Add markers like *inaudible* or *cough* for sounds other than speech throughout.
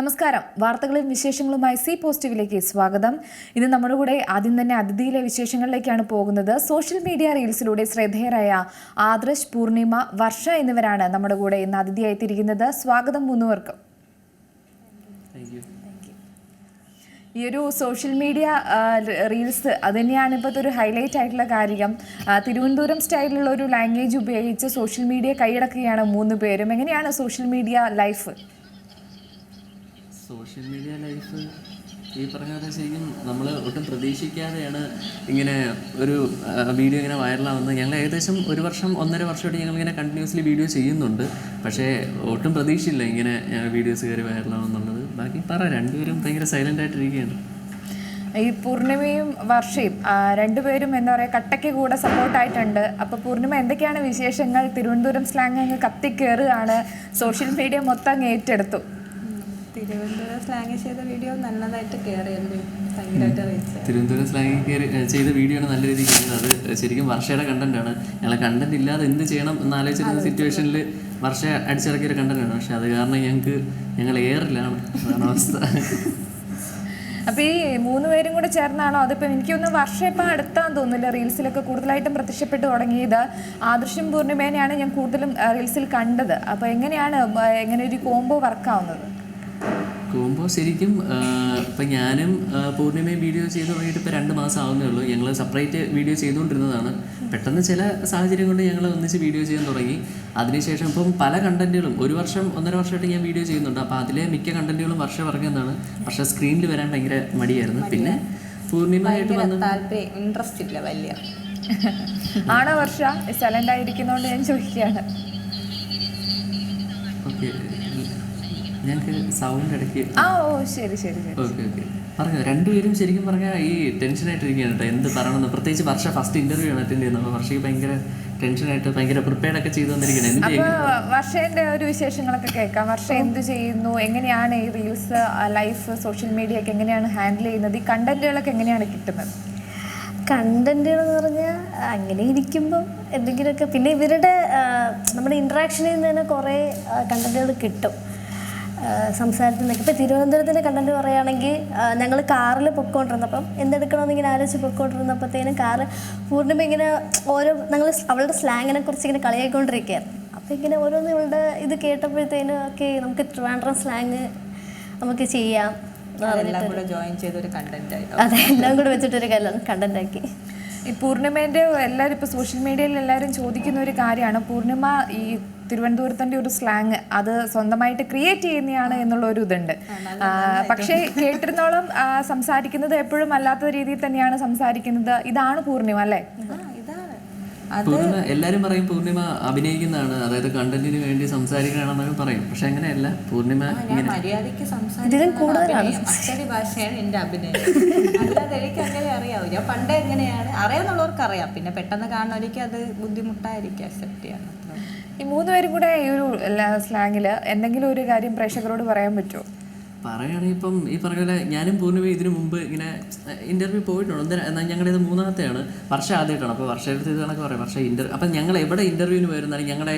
നമസ്കാരം. വാർത്തകളും വിശേഷങ്ങളുമായി സി പോസിറ്റീവിലേക്ക് സ്വാഗതം. ഇന്ന് നമ്മുടെ കൂടെ ആദ്യം തന്നെ അതിഥിയിലെ വിശേഷങ്ങളിലേക്കാണ് പോകുന്നത്. സോഷ്യൽ മീഡിയ റീൽസിലൂടെ ശ്രദ്ധേയരായ ആദർശ് പൂർണിമ വർഷ എന്നിവരാണ് നമ്മുടെ കൂടെ ഇന്ന് അതിഥിയായി തിരിക്കുന്നത് സ്വാഗതം യു ഈ ഒരു സോഷ്യൽ മീഡിയ റീൽസ് അത് തന്നെയാണ് ഇപ്പോഴത്തെ ഒരു ഹൈലൈറ്റ് ആയിട്ടുള്ള കാര്യം. തിരുവനന്തപുരം സ്റ്റൈലിലുള്ള ഒരു ലാംഗ്വേജ് ഉപയോഗിച്ച് സോഷ്യൽ മീഡിയ കൈയടക്കുകയാണ് മൂന്ന് പേരും എങ്ങനെയാണ് social media life? Social media life ഈ പറഞ്ഞ പോലെ ശരിക്കും നമ്മൾ ഒട്ടും പ്രതീക്ഷിക്കാതെയാണ് ഇങ്ങനെ ഒരു വീഡിയോ ഇങ്ങനെ വൈറലാവുന്നത് ഞങ്ങൾ ഏകദേശം ഒരു വർഷം ഒന്നര വർഷമായിട്ട് ഞങ്ങൾ ഇങ്ങനെ കണ്ടിന്യൂസ്ലി വീഡിയോ ചെയ്യുന്നുണ്ട്. പക്ഷേ ഒട്ടും പ്രതീക്ഷയില്ല ഇങ്ങനെ വീഡിയോസ് കയറി വൈറലാവുന്നുള്ളത് ബാക്കി പറ രണ്ടുപേരും ഭയങ്കര സൈലന്റ് ആയിട്ടിരിക്കുകയാണ്. ഈ പൂർണിമയും വർഷയും രണ്ടുപേരും എന്താ പറയുക കട്ടയ്ക്ക് കൂടെ സപ്പോർട്ടായിട്ടുണ്ട് അപ്പോൾ പൂർണിമ എന്തൊക്കെയാണ് വിശേഷങ്ങൾ? തിരുവനന്തപുരം സ്ലാങ് അങ്ങ് കത്തിക്കേറുകയാണ്. സോഷ്യൽ മീഡിയ മൊത്തം ഏറ്റെടുത്തു. തിരുവനന്തപുരം സ്ലാങ് ചെയ്ത വീഡിയോ നല്ലതായിട്ട് കയറിയല്ലേ ഭയങ്കരമായിട്ട് റീച്ച് തിരുവനന്തപുരം സ്ലാങ്ങിൽ കയറി ചെയ്ത വീഡിയോ ആണ് നല്ല രീതിയിൽ ചെയ്യുന്നത് അത് ശരിക്കും വർഷയുടെ കണ്ടന്റ് ആണ്. ഞങ്ങൾ കണ്ടന്റ് ഇല്ലാതെ എന്ത് ചെയ്യണം എന്ന് ആലോചിച്ചിരുന്ന സിറ്റുവേഷനിൽ വർഷ അടിച്ചിറക്കിയ ഒരു കണ്ടന്റ് ആണ്. പക്ഷെ അത് കാരണം ഞങ്ങൾക്ക് ഞങ്ങൾ എയറിലാണ് അതാണ് അവസ്ഥ. അപ്പൊ ഈ മൂന്ന് പേരും കൂടെ ചേർന്നാണോ? അതിപ്പോ എനിക്കൊന്ന് വർഷം ഇപ്പൊ അടുത്താന്ന് തോന്നുന്നില്ല. റീൽസിലൊക്കെ കൂടുതലായിട്ടും പ്രത്യക്ഷപ്പെട്ട് തുടങ്ങിയത് ആദർശം പൂർണിമേനെയാണ് ഞാൻ കൂടുതലും റീൽസിൽ കണ്ടത്. അപ്പൊ എങ്ങനെയാണ് എങ്ങനെ ഒരു കോംബോ വർക്കാവുന്നത് കോമ്പോ ശരിക്കും ഇപ്പം ഞാനും പൂർണിമയും വീഡിയോ ചെയ്ത് തുടങ്ങിയിട്ട് ഇപ്പോൾ രണ്ട് മാസം ആവുന്നേ ഉള്ളൂ. ഞങ്ങൾ സെപ്പറേറ്റ് വീഡിയോ ചെയ്തുകൊണ്ടിരുന്നതാണ്. പെട്ടെന്ന് ചില സാഹചര്യം കൊണ്ട് ഞങ്ങൾ ഒന്നിച്ച് വീഡിയോ ചെയ്യാൻ തുടങ്ങി. അതിനുശേഷം ഇപ്പം പല കണ്ടന്റുകളും ഒരു വർഷം ഒന്നര വർഷമായിട്ട് ഞാൻ വീഡിയോ ചെയ്യുന്നുണ്ട്. അപ്പോൾ അതിലെ മിക്ക കണ്ടന്റുകളും വർഷം ഇറങ്ങുന്നതാണ് പക്ഷേ സ്ക്രീനിൽ വരാൻ ഭയങ്കര മടിയായിരുന്നു. പിന്നെ പൂർണിമയായിട്ട് വന്ന് താല്പര്യം ഇൻട്രസ്റ്റ് ഇല്ല വലിയ. ആണോ വർഷ? ആയിരിക്കുന്നതുകൊണ്ട് ഞാൻ ചോദിക്കുകയാണ്. ഓക്കെ. ഞങ്ങൾക്ക് സൗണ്ട് ഇടയ്ക്ക് ആ ഓ ശരി ശരി ശരി. Okay okay. പറഞ്ഞു രണ്ടുപേരും ശരിക്കും പറഞ്ഞാൽ ഈ ടെൻഷനായിട്ടിരിക്കുകയാണ് കേട്ടോ. എന്ത് പറയണമെന്ന്. പ്രത്യേകിച്ച് വർഷ ഫസ്റ്റ് ഇന്റർവ്യൂ ആണ് അറ്റൻഡ് ചെയ്യുന്നത്. അപ്പോൾ വർഷയ്ക്ക് ഭയങ്കര ടെൻഷനായിട്ട് ഭയങ്കര പ്രിപ്പയർഡ് ഒക്കെ ചെയ്തു അപ്പോൾ വർഷേന്റെ ഒരു വിശേഷങ്ങളൊക്കെ കേൾക്കാം. വർഷ എന്ത് ചെയ്യുന്നു? എങ്ങനെയാണ് ഈ റീൽസ് ലൈഫ് സോഷ്യൽ മീഡിയ ഒക്കെ എങ്ങനെയാണ് ഹാൻഡിൽ ചെയ്യുന്നത്? ഈ കണ്ടന്റുകളൊക്കെ എങ്ങനെയാണ് കിട്ടുന്നത്? കണ്ടന്റുകൾ എന്ന് പറഞ്ഞാൽ അങ്ങനെ ഇരിക്കുമ്പം എന്തെങ്കിലുമൊക്കെ. പിന്നെ ഇവരുടെ നമ്മുടെ ഇൻട്രാക്ഷനിൽ നിന്ന് തന്നെ കുറേ കണ്ടന്റുകൾ കിട്ടും. സംസാരത്തിൽ നിന്നൊക്കെ ഇപ്പം തിരുവനന്തപുരത്തിന്റെ കണ്ടന്റ് പറയുകയാണെങ്കിൽ ഞങ്ങൾ കാറിൽ പൊയ്ക്കൊണ്ടിരുന്നപ്പം എന്തെടുക്കണമെന്ന് ഇങ്ങനെ ആലോചിച്ച് പൊയ്ക്കൊണ്ടിരുന്നപ്പോഴത്തേനും കാറ് പൂർണിമ ഇങ്ങനെ ഓരോ ഞങ്ങൾ അവളുടെ സ്ലാങ്ങിനെ കുറിച്ച് ഇങ്ങനെ കളിയായിക്കൊണ്ടിരിക്കുകയായിരുന്നു. അപ്പോൾ ഇങ്ങനെ ഓരോന്ന് ഇവളുടെ ഇത് കേട്ടപ്പോഴത്തേനും ഒക്കെ നമുക്ക് ട്രിവാൻഡ്രം സ്ലാങ് നമുക്ക് ചെയ്യാം അതെല്ലാം കൂടെ ജോയിൻ കണ്ടന്റ് ആയി. അതെല്ലാം കൂടെ വെച്ചിട്ടൊരു കണ്ടന്റ് ആക്കി. ഈ പൂർണിമേന്റെ എല്ലാവരും ഇപ്പോൾ സോഷ്യൽ മീഡിയയിൽ എല്ലാവരും ചോദിക്കുന്ന ഒരു കാര്യമാണ്. പൂർണിമ ഈ തിരുവനന്തപുരത്തിന്റെ ഒരു സ്ലാങ് അത് സ്വന്തമായിട്ട് ക്രിയേറ്റ് ചെയ്യുന്നതാണ് എന്നുള്ള ഒരു ഇതുണ്ട് പക്ഷേ കേട്ടിരുന്നോളം സംസാരിക്കുന്നത് എപ്പോഴും അല്ലാത്ത രീതിയിൽ തന്നെയാണ് സംസാരിക്കുന്നത്. ഇതാണ് പൂർണിമ അല്ലേ? ആ, ഇതാണ്. അത് പൂർണിമ എല്ലാവരും പറയും പൂർണിമ അഭിനയിക്കുന്നതാണ്. അതായത് കണ്ടന്റിന് വേണ്ടി സംസാരിക്കണമെന്നൊക്കെ പറയും. പക്ഷെ അങ്ങനെയല്ല. പൂർണിമ മര്യാദയ്ക്ക് സംസാരിക്കുന്ന അച്ചടി ഭാഷയാണ് എന്റെ അഭിനയം. അല്ലാതെ എനിക്ക് അങ്ങനെ അറിയാവൂ. ഞാൻ പണ്ടേ എങ്ങനെയാണ് അറിയാന്നുള്ളവർക്ക് അറിയാം. പിന്നെ പെട്ടെന്ന് കാണുന്നവർക്ക് അത് ബുദ്ധിമുട്ടായിരിക്കും. അക്സെപ്റ്റ് ചെയ്യാൻ. ഈ മൂന്ന് പേരും കൂടെ ഈ ഒരു സ്ലാങ്ങിൽ എന്തെങ്കിലും ഒരു കാര്യം പ്രേക്ഷകരോട് പറയാൻ പറ്റുമോ പറയുകയാണെങ്കിൽ ഇപ്പം ഈ പറഞ്ഞ പോലെ ഞാനും പൂർണിമ ഇതിനു മുമ്പ് ഇങ്ങനെ ഇന്റർവ്യൂ പോയിട്ടുണ്ട് എന്തിനാ? എന്നാൽ ഞങ്ങളുടെ ഇത് മൂന്നാമത്തെയാണ്. വർഷം ആദ്യമായിട്ടാണ്. അപ്പോൾ വർഷം എടുത്ത് ഇത് കണക്ക് പറയും. പക്ഷേ ഇന്റർ അപ്പം ഞങ്ങൾ എവിടെ ഇന്റർവ്യൂവിന് പോയിരുന്നാലും ഞങ്ങളുടെ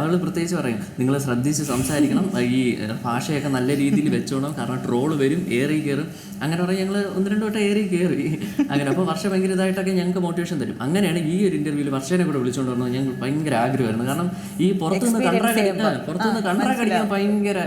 അവൾ പ്രത്യേകിച്ച് പറയും നിങ്ങൾ ശ്രദ്ധിച്ച് സംസാരിക്കണം. ഈ ഭാഷയൊക്കെ നല്ല രീതിയിൽ വെച്ചോണം. കാരണം ട്രോൾ വരും ഏറി കയറും അങ്ങനെ പറയും. ഞങ്ങൾ ഒന്ന് രണ്ട് വട്ടം ഏറി കയറി അങ്ങനെ. അപ്പോൾ വർഷം ഭയങ്കര ഇതായിട്ടൊക്കെ ഞങ്ങൾക്ക് മോട്ടിവേഷൻ തരും. അങ്ങനെയാണ് ഈ ഒരു ഇന്റർവ്യൂവിൽ വർഷേനെ കൂടെ വിളിച്ചുകൊണ്ട് വന്നത്. ഞങ്ങൾ ഭയങ്കര ആഗ്രഹമായിരുന്നു. കാരണം ഈ പുറത്തുനിന്ന് കണ്ട്രാ പുറത്തുനിന്ന് കണ്ട്രാ കടിക്കാൻ ഭയങ്കര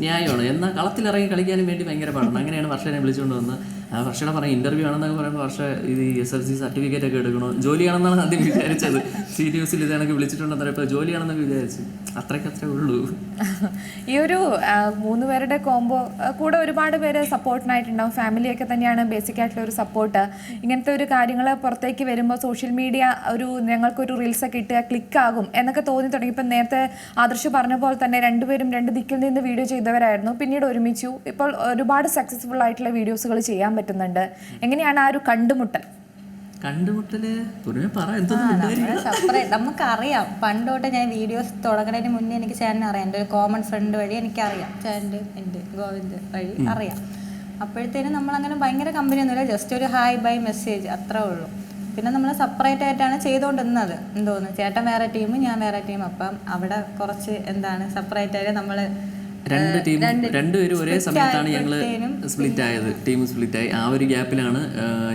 ന്യായമാണ്. എന്നാൽ കളത്തിലിറങ്ങി കളിക്കാനും വേണ്ടി ഭയങ്കര പാടാണ്. അങ്ങനെയാണ് വർഷനെ വിളിച്ചുകൊണ്ട് വന്ന് ആ വർഷയുടെ പറയാം ഇന്റർവ്യൂ ആണെന്നൊക്കെ പറയുമ്പോൾ വർഷ ഇത് എസ് എൽ സി സർട്ടിഫിക്കറ്റ് ഒക്കെ എടുക്കണോ? ജോലിയാണെന്നാണ് ആദ്യം വിചാരിച്ചത്. സീരിയസിൽ ഇത് എനിക്ക് വിളിച്ചിട്ടുണ്ടെന്ന് പറയുമ്പോൾ ജോലിയാണെന്നൊക്കെ വിചാരിച്ചു. അത്രയ്ക്ക് അത്രേ ഉള്ളൂ. *laughs* ഈ ഒരു മൂന്ന് പേരുടെ കോംബോ കൂടെ ഒരുപാട് പേര് സപ്പോർട്ടിനായിട്ടുണ്ടാവും ഫാമിലിയൊക്കെ തന്നെയാണ് ബേസിക് ആയിട്ടുള്ള ഒരു സപ്പോർട്ട് ഇങ്ങനത്തെ ഒരു കാര്യങ്ങൾ പുറത്തേക്ക് വരുമ്പോൾ സോഷ്യൽ മീഡിയ ഒരു ഞങ്ങൾക്കൊരു റീൽസ് ഒക്കെ ഇട്ട് ക്ലിക്ക് ആകും എന്നൊക്കെ തോന്നി തുടങ്ങി. ഇപ്പം നേരത്തെ ആദർശ് പറഞ്ഞ പോലെ തന്നെ രണ്ടുപേരും രണ്ട് ദിക്കിൽ നിന്ന് വീഡിയോ ചെയ്തവരായിരുന്നു. പിന്നീട് ഒരുമിച്ചു. ഇപ്പോൾ ഒരുപാട് സക്സസ്ഫുൾ ആയിട്ടുള്ള വീഡിയോസുകൾ ചെയ്യാൻ പറ്റുന്നുണ്ട്. എങ്ങനെയാണ് ആ ഒരു കണ്ടുമുട്ടൽ? കണ്ടുമുട്ടൽ? നമുക്കറിയാം. പണ്ട് തൊട്ട് ഞാൻ വീഡിയോസ് തുടങ്ങുന്നതിന് മുന്നേ എനിക്ക് ചേട്ടനെ അറിയാം. എന്റെ ഒരു കോമൺ ഫ്രണ്ട് വഴി എനിക്കറിയാം. ചേട്ടന്റെ എന്റെ ഗോവിന്ദ് വഴി അറിയാം. അപ്പോഴത്തേനും നമ്മളങ്ങനെ ഭയങ്കര കമ്പനി ഒന്നുമില്ല. ജസ്റ്റ് ഒരു ഹായ് ബൈ മെസ്സേജ് അത്രേ ഉള്ളൂ. പിന്നെ നമ്മൾ സെപ്പറേറ്റ് ആയിട്ടാണ് ചെയ്തുകൊണ്ടിരുന്നത് എന്തോന്ന്? ചേട്ടൻ വേറെ ടീം ഞാൻ വേറെ ടീം അപ്പം അവിടെ കുറച്ച് എന്താണ് സെപ്പറേറ്റ് ആയിട്ട് നമ്മൾ രണ്ട് ടീം രണ്ടുപേരും ഒരേ സമയത്താണ് ഞങ്ങൾ സ്പ്ലിറ്റ് ആയത്. ടീം സ്പ്ലിറ്റ് ആയി. ആ ഒരു ഗ്യാപ്പിലാണ്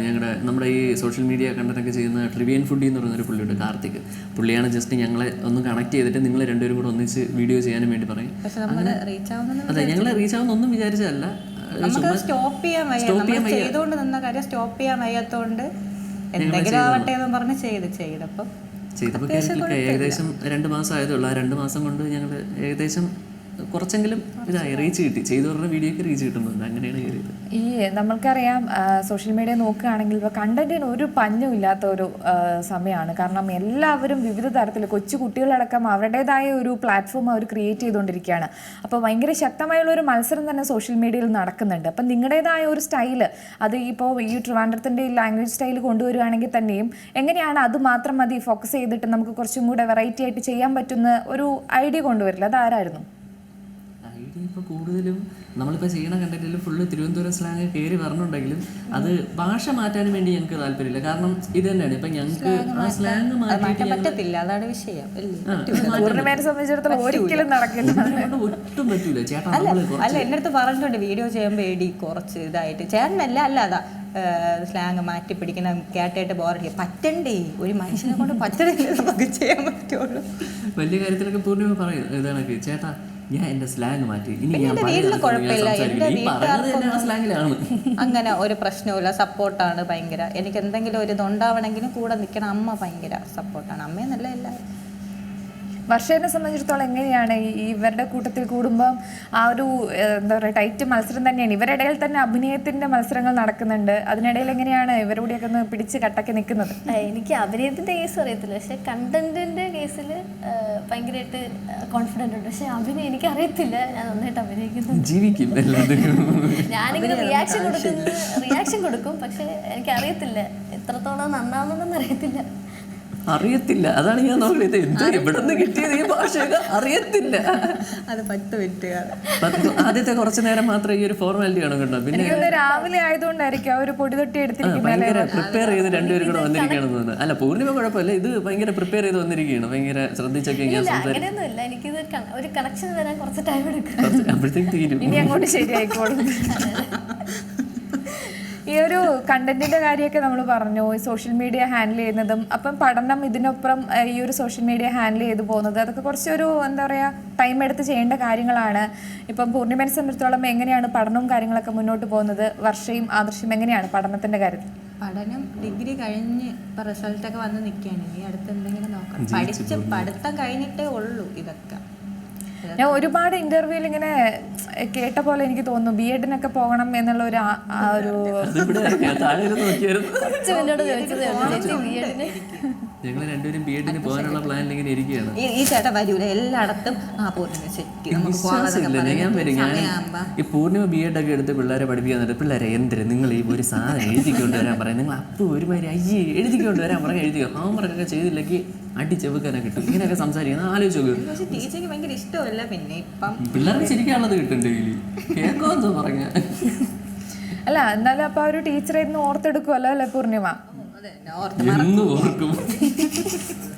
ഞങ്ങളുടെ നമ്മുടെ ഈ സോഷ്യൽ മീഡിയ കണ്ടന്റൊക്കെ ചെയ്യുന്ന ട്രിവിയൻ ഫുഡി എന്ന് പറയുന്ന ഒരു പുള്ളിയുണ്ട് കാർത്തിക്. പുള്ളിയാണ് ജസ്റ്റ് ഞങ്ങളെ ഒന്ന് കണക്ട് ചെയ്തിട്ട് നിങ്ങൾ രണ്ടുപേരും കൂടെ ഒന്നിച്ച് വീഡിയോ ചെയ്യാനും വേണ്ടി പറയും. അതെ ഞങ്ങൾ റീച്ച് ആവുന്ന ഒന്നും വിചാരിച്ചതല്ല. സ്റ്റോപ്പ് ചെയ്യാൻ വയ്യ. നമ്മൾ ചെയ്തുകൊണ്ട് നിന്ന കാര്യം സ്റ്റോപ്പ് ചെയ്യാൻ വയ്യാത്തോണ്ട് എന്തെങ്കിലും ആവട്ടെ എന്ന് പറഞ്ഞ് ചെയ്ത് ചെയ്തപ്പം ചെയ്തപ്പോൾ കേരളത്തിൽ ഏകദേശം രണ്ട് മാസം ആയതുള്ള ആ രണ്ട് മാസം കൊണ്ട് ഞങ്ങൾ ഏകദേശം കുറച്ചെങ്കിലും ഇതായി റീച്ച് കിട്ടി. ചെയ്തവരുടെ വീഡിയോക്ക് റീച്ച് കിട്ടുന്നുണ്ട്. അങ്ങനെയാണ് കയറിയത് ഈ നമ്മൾക്കറിയാം സോഷ്യൽ മീഡിയ നോക്കുകയാണെങ്കിൽ ഇപ്പോൾ കണ്ടന്റിന് ഒരു പഞ്ഞും ഇല്ലാത്ത ഒരു സമയമാണ് കാരണം എല്ലാവരും വിവിധ തരത്തിൽ കൊച്ചു കുട്ടികളടക്കം അവരുടേതായ ഒരു പ്ലാറ്റ്ഫോം അവർ ക്രിയേറ്റ് ചെയ്തുകൊണ്ടിരിക്കുകയാണ്. അപ്പോൾ ഭയങ്കര ശക്തമായുള്ള ഒരു മത്സരം തന്നെ സോഷ്യൽ മീഡിയയിൽ നടക്കുന്നുണ്ട്. അപ്പം നിങ്ങളുടേതായ ഒരു സ്റ്റൈൽ അത് ഇപ്പോൾ ഈ ട്രിവാൻഡ്രത്തിന്റെ ലാംഗ്വേജ് സ്റ്റൈൽ കൊണ്ടുവരുവാണെങ്കിൽ തന്നെയും എങ്ങനെയാണ് അത് മാത്രം മതി ഫോക്കസ് ചെയ്തിട്ട് നമുക്ക് കുറച്ചും കൂടെ വെറൈറ്റി ആയിട്ട് ചെയ്യാൻ പറ്റുന്ന ഒരു ഐഡിയ കൊണ്ടുവരില്ല? അതാരായിരുന്നു? ഇപ്പോൾ കൂടുതലും നമ്മളിപ്പോൾ ചെയ്യണ കണ്ടന്റിൽ ഫുള്ള് തിരുവനന്തപുരം സ്ലാങ് കയറി വരണുണ്ടെങ്കിലും അത് ഭാഷ മാറ്റാൻ വേണ്ടി ഞങ്ങൾക്ക് താല്പര്യമില്ല. കാരണം ഇത് തന്നെയാണ്. ഇപ്പം ഞങ്ങൾക്ക് ആ സ്ലാങ് പറ്റത്തില്ല. അതാണ് വിഷയം. സംബന്ധിച്ചിടത്തോളം ഒരിക്കലും നടക്കില്ല ഒട്ടും പറ്റൂല. ചേട്ടാ അല്ല എന്റെ അടുത്ത് പറഞ്ഞിട്ടുണ്ട് വീഡിയോ ചെയ്യുമ്പോൾ എടി കുറച്ച് ഇതായിട്ട്. ചേട്ടനല്ല അല്ല അതാ സ്ലാങ് മാറ്റി പിടിക്കുന്ന കേട്ടായിട്ട് ബോറടിക്കുക പറ്റണ്ടേ? ഒരു മനുഷ്യനെ കൊണ്ട് പറ്റണില്ല നമുക്ക് ചെയ്യാൻ പറ്റുള്ളൂ. വലിയ കാര്യത്തിലൊക്കെ പൂർണിമ പറയും ഇതാണൊക്കെ. ചേട്ടാ ഞാൻ എന്റെ സ്ലാങ് മാറ്റി. ഇനി ഞാൻ പഴയ വീട്ടിൽ കുഴപ്പമില്ല. എന്റെ ഈ പറഞ്ഞത് തന്നെ ആ സ്ലാങ്ങിലാണ് അങ്ങനെ ഒരു പ്രശ്നവുമില്ല. സപ്പോർട്ടാണ് ഭയങ്കര. എനിക്ക് എന്തെങ്കിലും ഒരു ഇതുണ്ടാവണമെങ്കിലും കൂടെ നിൽക്കണം. അമ്മ ഭയങ്കര സപ്പോർട്ടാണ് അമ്മയെന്നല്ല എല്ലാവരും. വർഷേനെ സംബന്ധിച്ചിടത്തോളം എങ്ങനെയാണ് ഈ ഇവരുടെ കൂട്ടത്തിൽ കൂടുമ്പം ആ ഒരു എന്താ പറയുക ടൈറ്റ് മത്സരം തന്നെയാണ്. ഇവരുടെ ഇടയിൽ തന്നെ അഭിനയത്തിന്റെ മത്സരങ്ങൾ നടക്കുന്നുണ്ട്. അതിനിടയിൽ എങ്ങനെയാണ് ഇവരുടെയൊക്കെ ഒന്ന് പിടിച്ച് കട്ടക്കി നിൽക്കുന്നത്? എനിക്ക് അഭിനയത്തിന്റെ കേസ് അറിയത്തില്ല. പക്ഷെ കണ്ടന്റിന്റെ കേസിൽ ഭയങ്കരമായിട്ട് കോൺഫിഡന്റ് ഉണ്ട്. പക്ഷെ അഭിനയം എനിക്ക് അറിയത്തില്ല ഞാൻ നന്നായിട്ട് അഭിനയിക്കുന്നു. ജീവിക്കും ഞാനിങ്ങനെ റിയാക്ഷൻ കൊടുക്കുന്നു റിയാക്ഷൻ കൊടുക്കും. പക്ഷെ എനിക്ക് അറിയത്തില്ല എത്രത്തോളം നന്നാവുന്നതെന്ന് അറിയത്തില്ല. അറിയത്തില്ല. അതാണ് ഞാൻ നോക്കുന്നത് എന്താ എവിടെ നിന്ന് കിട്ടിയത് ഈ ഭാഷയൊക്കെ അറിയത്തില്ല. അത് പത്ത് മിനിറ്റ് ആദ്യത്തെ കുറച്ചു നേരം മാത്രമേ ഈ ഒരു ഫോർമാലിറ്റി ആണ് കേട്ടോ പിന്നെ രാവിലെ ആയതുകൊണ്ടായിരിക്കും ആ ഒരു പൊടി തൊട്ടി ഭയങ്കര പ്രിപ്പയർ ചെയ്ത് രണ്ടുപേരും കൂടെ വന്നിരിക്കുകയാണെന്ന് തോന്നുന്നു. അല്ല പൂർണിമ കുഴപ്പമില്ല. ഇത് ഭയങ്കര പ്രിപ്പയർ ചെയ്ത് വന്നിരിക്കുകയാണ്. ഭയങ്കര ശ്രദ്ധിച്ചൊക്കെ ഞാൻ സംസാരിക്കും എനിക്കിത് ഒരു കണക്ഷൻ വരാൻ കുറച്ച് ടൈം എടുക്കും. അപ്പോഴത്തേക്ക് തീരും. ഇനി അങ്ങോട്ട് ശരിയായിക്കോളും. *laughs* ഈ ഒരു കണ്ടന്റിന്റെ കാര്യമൊക്കെ നമ്മൾ പറഞ്ഞു. ഈ സോഷ്യൽ മീഡിയ ഹാൻഡിൽ ചെയ്യുന്നതും അപ്പം പഠനം ഇതിനൊപ്പം ഈ ഒരു സോഷ്യൽ മീഡിയ ഹാൻഡിൽ ചെയ്തു പോകുന്നത് അതൊക്കെ കുറച്ചൊരു എന്താ പറയുക ടൈം എടുത്ത് ചെയ്യേണ്ട കാര്യങ്ങളാണ്. ഇപ്പം പൂർണിമനെ സംബന്ധിച്ചിടത്തോളം എങ്ങനെയാണ് പഠനവും കാര്യങ്ങളൊക്കെ മുന്നോട്ട് പോകുന്നത്? വർഷയും ആദർശം എങ്ങനെയാണ് പഠനത്തിന്റെ കാര്യത്തിൽ പഠനം ഡിഗ്രി കഴിഞ്ഞ് ഇപ്പൊ റിസൾട്ടൊക്കെ വന്ന് നിൽക്കുകയാണ് ഇനി അടുത്ത് എന്തെങ്കിലും നോക്കാം പഠിച്ച് പഠിത്തം കഴിഞ്ഞിട്ടേ ഉള്ളൂ ഇതൊക്കെ. ഞാൻ ഒരുപാട് ഇന്റർവ്യൂവിൽ ഇങ്ങനെ കേട്ട പോലെ എനിക്ക് തോന്നുന്നു ബി എഡിനൊക്കെ പോകണം എന്നുള്ള ഒരു ആ- ആ ഒരു ഞങ്ങൾ രണ്ടുപേരും ബി എഡിന് പോകാനുള്ള പ്ലാനിൽ ഇങ്ങനെ ഇരിക്കുകയാണ്. ഈ ചേട്ടൻ വരൂല. എല്ലായിടത്തും ആ പൂർണിമ വിശ്വാസമില്ല. ഞാൻ വരും. ഞാൻ ഈ പൂർണിമ ബി എഡ് ഒക്കെ എടുത്ത് പിള്ളേരെ പഠിപ്പിക്കാൻ നേരം പിള്ളേരെ എന്തിന്? നിങ്ങൾ ഈ ഒരു സാധനം എഴുതിക്കൊണ്ട് വരാൻ പറയാം. നിങ്ങൾ അപ്പോൾ ഒരുമാതിരി അയ്യേ എഴുതിക്കൊണ്ട് വരാൻ പറഞ്ഞാൽ വർക്ക് ഹോംവർക്കൊക്കെ ചെയ്തില്ലെങ്കിൽ അടി ചെവുക്കാനെ കിട്ടും. ഇങ്ങനെയൊക്കെ സംസാരിക്കുന്നത് ആലോചിച്ചു ടീച്ചർക്ക് ഭയങ്കര ഇഷ്ടമല്ല പിന്നെ ഇപ്പം. പിള്ളേർക്ക് ചിരിക്കാനുള്ളത് കിട്ടും ഡെയിലി കേൾക്കുമെന്നോ പറഞ്ഞ? അല്ല എന്നാലും അപ്പൊ ആ ഒരു ടീച്ചറെ ഇന്ന് ഓർത്തെടുക്കുമല്ലോ അല്ലേ പൂർണിമ? എന്നും ഓർക്കും. *laughs*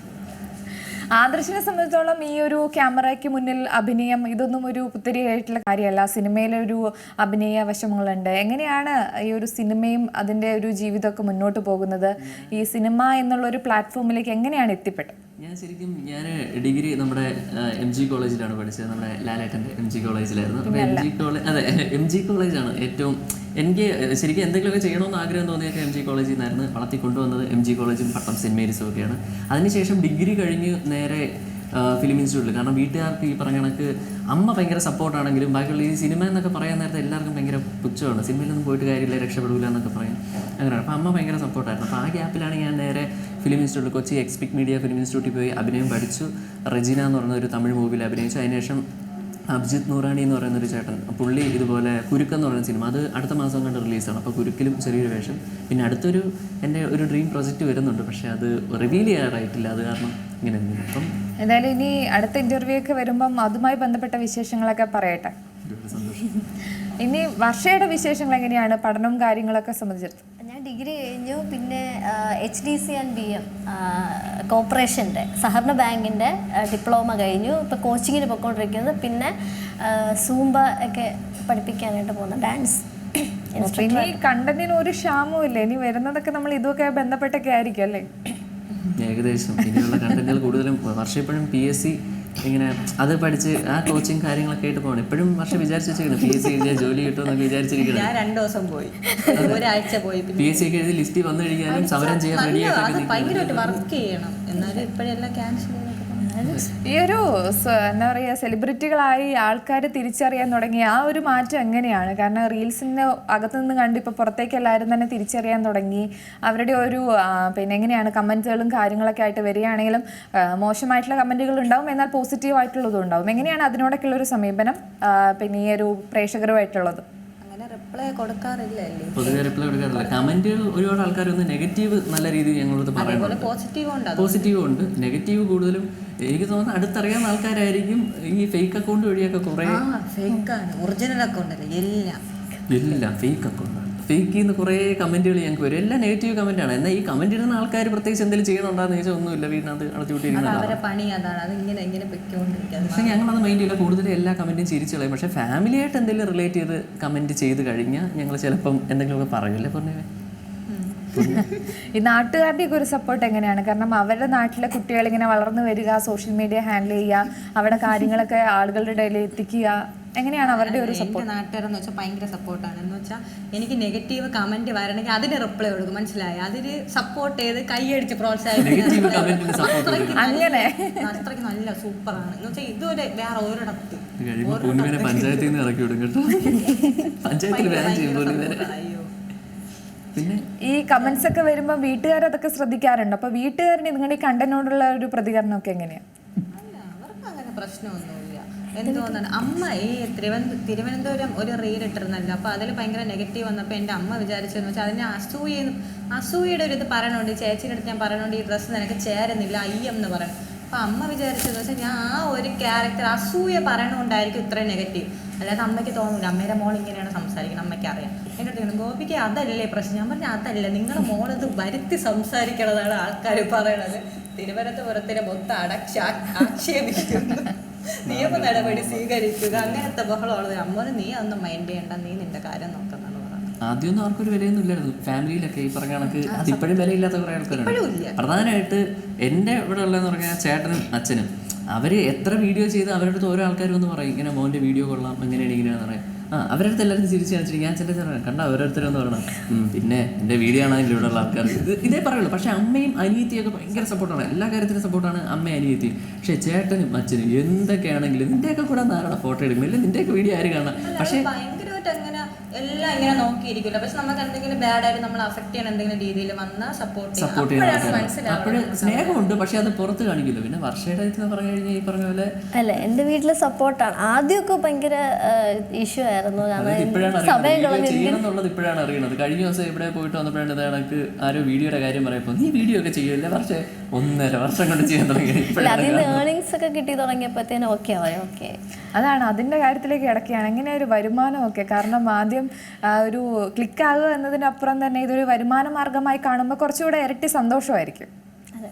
ആദർശിനെ സംബന്ധിച്ചോളം ഈ ഒരു ക്യാമറയ്ക്ക് മുന്നിൽ അഭിനയം ഇതൊന്നും ഒരു പുത്തിരിയായിട്ടുള്ള കാര്യമല്ല. സിനിമയിലെ ഒരു അഭിനയ വശങ്ങളുണ്ട്. എങ്ങനെയാണ് ഈ ഒരു സിനിമയും അതിന്റെ ഒരു ജീവിതമൊക്കെ മുന്നോട്ട് പോകുന്നത്? ഈ സിനിമ എന്നുള്ള ഒരു പ്ലാറ്റ്ഫോമിലേക്ക് എങ്ങനെയാണ് എത്തിപ്പെട്ടത്? ഞാൻ ശരിക്കും ഞാൻ ഡിഗ്രി നമ്മുടെ എം ജി കോളേജിലാണ് പഠിച്ചത്. നമ്മുടെ ലാലേട്ടന്റെ എം ജി കോളേജിലായിരുന്നു. അപ്പോൾ എം ജി കോളേജ് അതെ *laughs* എം ജി കോളേജാണ് ഏറ്റവും എനിക്ക് ശരിക്കും എന്തെങ്കിലുമൊക്കെ ചെയ്യണമെന്ന് ആഗ്രഹം തോന്നിയൊക്കെ എം ജി കോളേജിൽ നിന്നായിരുന്നു വളർത്തി കൊണ്ടുവന്നത് എം ജി കോളേജും പട്ടം സെന്റ് മേരീസും ഒക്കെയാണ്. അതിനുശേഷം ഡിഗ്രി കഴിഞ്ഞ് നേരെ ഫിലിം ഇൻസ്റ്റിറ്റ്യൂട്ടിൽ കാരണം വീട്ടുകാർക്ക് ഈ പറഞ്ഞ കണക്ക് അമ്മ ഭയങ്കര സപ്പോർട്ടാണെങ്കിലും ബാക്കിയുള്ള ഈ സിനിമ എന്നൊക്കെ പറയാൻ നേരത്തെ എല്ലാവർക്കും ഭയങ്കര പുച്ഛമാണ്. സിനിമയിലൊന്നും പോയിട്ട് കാര്യമില്ല രക്ഷപ്പെടില്ല എന്നൊക്കെ പറയും. അങ്ങനെയാണ്. അപ്പോൾ അമ്മ ഭയങ്കര സപ്പോർട്ടായിരുന്നു അപ്പോൾ ആ ഗ്യാപ്പിലാണ് ഞാൻ നേരെ ഫിലിം ഇൻസ്റ്റിറ്റ്യൂട്ടിൽ കൊച്ചി എക്സ്പിക് മീഡിയ ഫിലിം ഇൻസ്റ്റിറ്റ്യൂട്ടിൽ പോയി അഭിനയം പഠിച്ചു. റെജിന എന്ന് പറയുന്ന ഒരു തമിഴ് മൂവിയിൽ അഭിനയിച്ചു. അതിനുശേഷം അഭിജിത്ത് നൂറാണി എന്ന് പറയുന്ന ഒരു ചേട്ടൻ. പുള്ളി ഇതുപോലെ കുരുക്ക് എന്ന് പറയുന്ന സിനിമ അത് അടുത്ത മാസം കണ്ട് റിലീസാണ് അപ്പോൾ കുരുക്കിലും ചെറിയൊരു വേഷം. പിന്നെ അടുത്തൊരു എന്റെ ഒരു ഡ്രീം പ്രൊജക്റ്റ് വരുന്നുണ്ട്. പക്ഷേ അത് റിവീൽ ചെയ്യാറായിട്ടില്ല. അത് കാരണം ഇങ്ങനെ. എന്തായാലും ഇനി അടുത്ത ഇന്റർവ്യൂ ഒക്കെ വരുമ്പം അതുമായി ബന്ധപ്പെട്ട വിശേഷങ്ങളൊക്കെ പറയട്ടെ. ഇനി വർഷയുടെ വിശേഷങ്ങൾ എങ്ങനെയാണ്? പഠനവും കാര്യങ്ങളൊക്കെ സംബന്ധിച്ചിടത്ത് ഞാൻ ഡിഗ്രി കഴിഞ്ഞു. പിന്നെ H D C and B M കോർപ്പറേഷന്റെ സഹകരണ ബാങ്കിന്റെ ഡിപ്ലോമ കഴിഞ്ഞു. ഇപ്പോൾ കോച്ചിങ്ങിന് പോയിക്കൊണ്ടിരിക്കുന്നത്. പിന്നെ സൂംബ ഒക്കെ പഠിപ്പിക്കാനായിട്ട് പോകുന്നു ഡാൻസ് ഇനി കണ്ടതിന് ഒരു ക്ഷാമവും ഇല്ല ഇനി വരുന്നതൊക്കെ നമ്മൾ ഇതൊക്കെ ബന്ധപ്പെട്ടൊക്കെ ആയിരിക്കും അല്ലേ? ഏകദേശം. ഇനിയുള്ള കണ്ടന്റുകൾ കൂടുതലും വർഷം ഇപ്പോഴും പി എസ് സി ഇങ്ങനെ അത് പഠിച്ച് ആ കോച്ചിങ് കാര്യങ്ങളൊക്കെ ആയിട്ട് പോകണം ഇപ്പോഴും വർഷം വിചാരിച്ചു വെച്ചിരിക്കണം പി എസ് സി എഴുതിയാൽ ജോലി കിട്ടുമെന്നൊക്കെ വിചാരിച്ചിരിക്കണം ഞാൻ രണ്ട് ദിവസം പോയി. ഒരാഴ്ച പോയി പി എസ് സി ഒക്കെ എഴുതി ലിസ്റ്റിൽ വന്നു കഴിഞ്ഞാലും സമരം ചെയ്യാൻ റെഡിയായിട്ട് ഭയങ്കരമായിട്ട് വർക്ക് ചെയ്യണം. എന്നാലും ഇപ്പോഴെല്ലാം ക്യാൻസൽ ഈ ഒരു എന്താ പറയുക സെലിബ്രിറ്റികളായി ആൾക്കാർ തിരിച്ചറിയാൻ തുടങ്ങിയ ആ ഒരു മാറ്റം എങ്ങനെയാണ്? കാരണം റീൽസിന്റെ അകത്തു നിന്ന് കണ്ട് ഇപ്പോൾ പുറത്തേക്ക് എല്ലാവരും തന്നെ തിരിച്ചറിയാൻ തുടങ്ങി. അവരുടെ ഒരു പിന്നെ എങ്ങനെയാണ് കമന്റുകളും കാര്യങ്ങളൊക്കെ ആയിട്ട് വരികയാണെങ്കിലും മോശമായിട്ടുള്ള കമന്റുകൾ ഉണ്ടാവും എന്നാൽ പോസിറ്റീവ് ആയിട്ടുള്ളതും ഉണ്ടാവും. എങ്ങനെയാണ് അതിനോടൊക്കെയുള്ള ഒരു സമീപനം പിന്നെ ഈ ഒരു പ്രേക്ഷകരുമായിട്ടുള്ളത്? റിപ്ലൈ കൊടുക്കാറില്ല? അല്ലേ പൊതുവെ റിപ്ലൈ കൊടുക്കാറില്ല. കമന്റുകൾ ഒരുപാട് ആൾക്കാർ ഒന്ന് നെഗറ്റീവ് നല്ല രീതിയിൽ ഞങ്ങളോട് പറയുന്നുണ്ട്. പോസിറ്റീവ് ഉണ്ട്. നെഗറ്റീവ് കൂടുതലും എനിക്ക് തോന്നുന്നു അടുത്തറിയാവുന്ന ആൾക്കാരായിരിക്കും ഈ ഫേക്ക് അക്കൗണ്ട് വഴിയൊക്കെ കുറെ ഫേക്കാണ് ഒറിജിനൽ അക്കൗണ്ട് അല്ല? എല്ലാം. എല്ലാം ഫേക്ക് അക്കൗണ്ട് ഫേക്കിൽ ചെയ്യുന്ന കുറേ കമന്റുകൾ ഞങ്ങൾക്ക് വരും. എല്ലാം നെഗറ്റീവ് കമന്റ് ആണ് എന്നാൽ ഈ കമന്റ് ഇടുന്ന ആൾക്കാർ പ്രത്യേകിച്ച് എന്തെങ്കിലും എന്ന് ചോദിച്ചാൽ ഒന്നുമില്ല വീടിനകത്ത് പൊയ്ക്കൊണ്ടിരിക്കുന്നത് പക്ഷെ ഞങ്ങളത് മൈൻഡ് ചെയ്യില്ല കൂടുതൽ എല്ലാ കമന്റും ചിരിച്ചു കളയും. ഫാമിലി ആയിട്ട് എന്തെങ്കിലും റിലേറ്റ് ചെയ്ത് കമന്റ് ചെയ്ത് കഴിഞ്ഞാൽ ഞങ്ങൾ ചിലപ്പം എന്തെങ്കിലുമൊക്കെ പറയൂല്ലേ പറഞ്ഞേ ഈ നാട്ടുകാരുടെയൊക്കെ ഒരു സപ്പോർട്ട് എങ്ങനെയാണ്? കാരണം അവരുടെ നാട്ടിലെ കുട്ടികൾ ഇങ്ങനെ വളർന്നു വരിക സോഷ്യൽ മീഡിയ ഹാൻഡിൽ ചെയ്യുക അവരുടെ കാര്യങ്ങളൊക്കെ ആളുകളുടെ ഇടയിൽ എത്തിക്കുക എങ്ങനെയാണ് അവരുടെ ഒരു സപ്പോർട്ട് നാട്ടുകാരെന്ന് വെച്ചാൽ ഭയങ്കര സപ്പോർട്ടാണ് എന്ന് വെച്ചാൽ എനിക്ക് നെഗറ്റീവ് കമന്റ് വരണമെങ്കിൽ അതിന് റിപ്ലൈ കൊടുക്കും. മനസ്സിലായി? അതിന് സപ്പോർട്ട് ചെയ്ത് കൈയടിച്ച് നെഗറ്റീവ് കമന്റിന് സപ്പോർട്ട് പ്രോത്സാഹിപ്പിക്കും അങ്ങനെ. അത്രയ്ക്ക് നല്ല സൂപ്പറാണ് എന്ന് വെച്ചാൽ ഇതുവരെ വേറെ ഒരിടത്ത് പഞ്ചായത്തിൽ നിന്ന് ഇറക്കി വിടും കേട്ടോ. പഞ്ചായത്തിൽ ബാൻ ചെയ്യും പിന്നെ? ഈ കമന്റ്സ് ഒക്കെ വരുമ്പോൾ വീട്ടുകാർ അതൊക്കെ ശ്രദ്ധിക്കാറുണ്ട്? അപ്പൊ വീട്ടുകാരന് നിങ്ങളുടെ ഈ കണ്ടനോടുള്ള ഒരു പ്രതികരണമൊക്കെ എങ്ങനെയാ? അല്ല അവർക്ക് തോന്നുന്നു അമ്മ ഈ തിരുവനന്ത തിരുവനന്തപുരം ഒരു റീൽ ഇട്ടിരുന്നല്ലോ. അപ്പോൾ അതിൽ ഭയങ്കര നെഗറ്റീവ് വന്നപ്പോൾ എന്റെ അമ്മ വിചാരിച്ചെന്ന് വെച്ചാൽ അതിന്റെ അസൂയ അസൂയയുടെ ഒരു ഇത് പറയണുണ്ട് ചേച്ചിയുടെ അടുത്ത് ഞാൻ പറയണുണ്ട് ഈ ഡ്രസ്സ് നിനക്ക് ചേരുന്നില്ല അയ്യം എന്ന് പറയണം. അപ്പോൾ അമ്മ വിചാരിച്ചെന്ന് വെച്ചാൽ ഞാൻ ആ ഒരു ക്യാരക്ടർ അസൂയ പറയണോണ്ടായിരിക്കും ഇത്രയും നെഗറ്റീവ് അല്ലാതെ അമ്മയ്ക്ക് തോന്നില്ല അമ്മയുടെ മോൾ ഇങ്ങനെയാണ് സംസാരിക്കുന്നത് അമ്മയ്ക്ക് അറിയാം എന്റെ ഗോപിക്ക് അതല്ലേ പ്രശ്നം? ഞാൻ പറഞ്ഞ അതല്ല. നിങ്ങളുടെ മോളത് വരുത്തി സംസാരിക്കണതാണ് ആൾക്കാർ പറയണത്. തിരുവനന്തപുരത്തിന്റെ മൊത്തം അടക്ഷ ആക്ഷേപിക്കുന്നു. നിയമ നടപടി സ്വീകരിക്കുക. അങ്ങനത്തെ ബഹളമുള്ളത് അമ്മ നീ അതൊന്നും മൈൻഡ് ചെയ്യണ്ട. നീ നിന്റെ കാര്യം പറഞ്ഞു ആദ്യമൊന്നും ആർക്കൊരു വിലയൊന്നും ഇല്ലായിരുന്നു ഫാമിലിയിലൊക്കെ ഈ പറഞ്ഞ കണക്ക് അതിപ്പോഴും വിലയില്ലാത്ത കുറേ ആൾക്കാരുണ്ട്. പ്രധാനമായിട്ട് എന്റെ ഇവിടെ ഉള്ളതെന്ന് പറഞ്ഞാൽ ചേട്ടനും അച്ഛനും. അവർ എത്ര വീഡിയോ ചെയ്ത് അവരുടെ അടുത്ത് ഓരോ ആൾക്കാരും വന്ന് പറയും ഇങ്ങനെ മോന്റെ വീഡിയോ കൊള്ളാം എങ്ങനെയാണ് ഇങ്ങനെയാണെന്ന് പറയാം. ആ അവരുടെ അടുത്ത് എല്ലാവരും ചിരിച്ചു കാണിച്ചിട്ട് ഞാൻ ചെന്റെ പറയാം കണ്ട ഓരോരുത്തരൊന്ന് പറയണം. "ഉം, പിന്നെ എന്റെ വീഡിയോ ആണെങ്കിൽ ഇവിടെ ഉള്ള ആൾക്കാർ ഇത് ഇതേ പറയുള്ളൂ. പക്ഷേ അമ്മയും അനിയത്തിയൊക്കെ ഭയങ്കര സപ്പോർട്ടാണ്. എല്ലാ കാര്യത്തിനും സപ്പോർട്ടാണ് അമ്മയും അനിയത്തിയും പക്ഷേ ചേട്ടനും അച്ഛനും എന്തൊക്കെയാണെങ്കിലും നിന്റെയൊക്കെ കൂടെ നാളെ ഫോട്ടോ എടുക്കും. ഇല്ല നിന്റെയൊക്കെ വീഡിയോ ആര് കാണാം പക്ഷേ എല്ലാം ഇങ്ങനെ നോക്കിയിരിക്കില്ല പക്ഷെ നമുക്ക് എന്തെങ്കിലും ബാഡ് ആയിട്ട് നമ്മൾ അഫക്ട് ചെയ്യണ എന്തെങ്കിലും രീതിയിൽ വന്ന സപ്പോർട്ട് സപ്പോർട്ട് ചെയ്യുന്ന മനസ്സിലായി ആൾക്കാർ സ്നേഹമുണ്ട്. പക്ഷെ അത് പുറത്ത് കാണിക്കില്ല. പിന്നെ വർഷയുടെ പറഞ്ഞു കഴിഞ്ഞാൽ ഈ പറഞ്ഞ പോലെ അല്ല എന്റെ വീട്ടിലെ സപ്പോർട്ടാണ് ആദ്യമൊക്കെ ഭയങ്കര ഇഷ്യൂ ആയിരുന്നു. ചെയ്യണമെന്നുള്ളത് കാരണം ഇപ്പോഴാണ് അറിയണത് കഴിഞ്ഞ ദിവസം ഇവിടെ പോയിട്ട് വന്നപ്പോഴാണ് കണക്ക് ആരോ വീഡിയോയുടെ കാര്യം പറയപ്പോ നീ വീഡിയോ ഒക്കെ ചെയ്യൂല്ലേ പക്ഷേ ഒന്നര വർഷം കൊണ്ട് ചെയ്യാൻ തുടങ്ങി. അല്ല അതിൽ നിന്ന് ഏർണിങ്സ് ഒക്കെ കിട്ടി തുടങ്ങിയപ്പോഴത്തേനും ഓക്കെ ആയി ഓക്കെ അതാണ് അതിന്റെ കാര്യത്തിലേക്ക് കിടക്കുകയാണ്. എങ്ങനെ ഒരു വരുമാനമൊക്കെ കാരണം ആദ്യം ഒരു ക്ലിക്ക് ആകുക എന്നതിനപ്പുറം തന്നെ ഇതൊരു വരുമാന മാർഗമായി കാണുമ്പോൾ കുറച്ചുകൂടെ ഇരട്ടി സന്തോഷമായിരിക്കും. അതെ.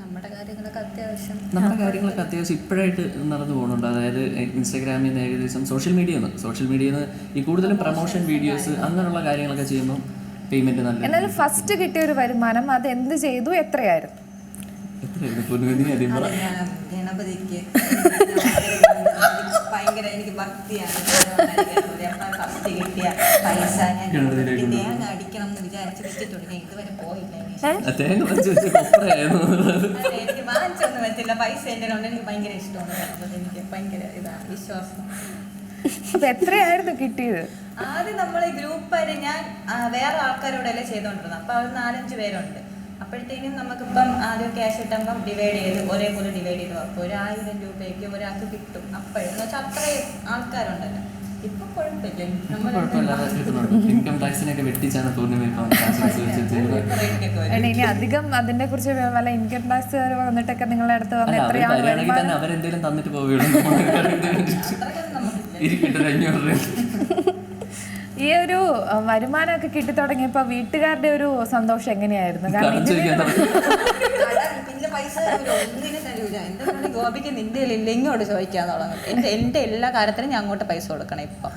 നമ്മുടെ കാര്യങ്ങളൊക്കെ അത്യാവശ്യം. നമ്മുടെ കാര്യങ്ങളൊക്കെ അത്യാവശ്യം ഇപ്പോഴായിട്ട് നടന്നു പോകുന്നുണ്ട്. അതായത് ഇൻസ്റ്റാഗ്രാമിൽ നിന്ന് ഏകദേശം സോഷ്യൽ മീഡിയ നിന്ന് സോഷ്യൽ മീഡിയയിൽ നിന്ന് ഈ കൂടുതലും പ്രൊമോഷൻ വീഡിയോസ് അങ്ങനെയുള്ള കാര്യങ്ങളൊക്കെ ചെയ്യുമ്പോൾ പേയ്മെന്റ് നല്ല എന്നാലും ഫസ്റ്റ് കിട്ടിയ ഒരു വരുമാനം അത് എന്ത് ചെയ്തു? എത്രയായിരുന്നു എത്രയായിരുന്നു പൊന്നുവിന് ആദ്യം പറ ഞാൻ ഗണപതിക്ക് ഭയങ്കര എനിക്ക് ഭക്തിയാണ്. കിട്ടിയ പൈസ ഞാൻ ഗണപതിക്ക് തേങ്ങ അടിക്കണം എന്ന് വിചാരിച്ച് വെച്ചിട്ടുണ്ട് ഞാൻ ഇതുവരെ പോയില്ല ഇനി. ആ തേങ്ങ വെച്ച് വെച്ച് അല്ല, എനിക്ക് വാങ്ങിച്ചൊന്നും വെച്ചില്ല പൈസ എന്റെ എനിക്ക് ഭയങ്കര ഇഷ്ടമാണ് എനിക്ക് ഭയങ്കര ഇതാണ് വിശ്വാസം. എത്രയായിരുന്നു കിട്ടിയത്? ആദ്യം നമ്മൾ ഗ്രൂപ്പായിട്ട് ഞാൻ വേറെ ആൾക്കാരോടല്ലേ ചെയ്തോണ്ടിരുന്നത് അപ്പൊ അവർ നാലഞ്ച് പേരുണ്ട്. അപ്പോഴത്തേനും നമുക്കിപ്പം ആദ്യം ക്യാഷ് കിട്ടുമ്പം ഡിവൈഡ് ചെയ്ത് ഒരേപോലെ ഡിവൈഡ് ചെയ്തു അപ്പോൾ ഒരു ആയിരം രൂപയ്ക്ക് ഒരാൾക്ക് കിട്ടും അപ്പോഴെന്ന് വെച്ചാൽ അത്രയും ആൾക്കാരുണ്ടല്ലോ. ഇപ്പൊ കുഴപ്പമില്ല. ഇൻകം ടാക്സിനൊക്കെ വെട്ടിച്ചാണ് ഇനി അധികം അതിനെ കുറിച്ച് വല്ല ഇൻകം ടാക്സ് വന്നിട്ടൊക്കെ നിങ്ങളുടെ അടുത്ത് വന്ന് എത്രയാണ് അവരെന്തെങ്കിലും തന്നിട്ട് പോവുകയുള്ളൂ. ഇരിക്കട്ടെ അഞ്ഞൂറ് രൂപ *laughs* ഈ ഒരു വരുമാനമൊക്കെ കിട്ടി തുടങ്ങിയപ്പോ വീട്ടുകാരുടെ ഒരു സന്തോഷം എങ്ങനെയായിരുന്നു? കാരണം ഇതിന് പൈസ ഒന്നിനും തരൂല. ഗോപിക്ക് നിന്റെ ഇല്ലെങ്കിൽ ഇങ്ങോട്ട് ചോദിക്കാൻ തുടങ്ങും എന്റെ എല്ലാ കാര്യത്തിനും ഞാൻ അങ്ങോട്ട് പൈസ കൊടുക്കണം ഇപ്പൊ.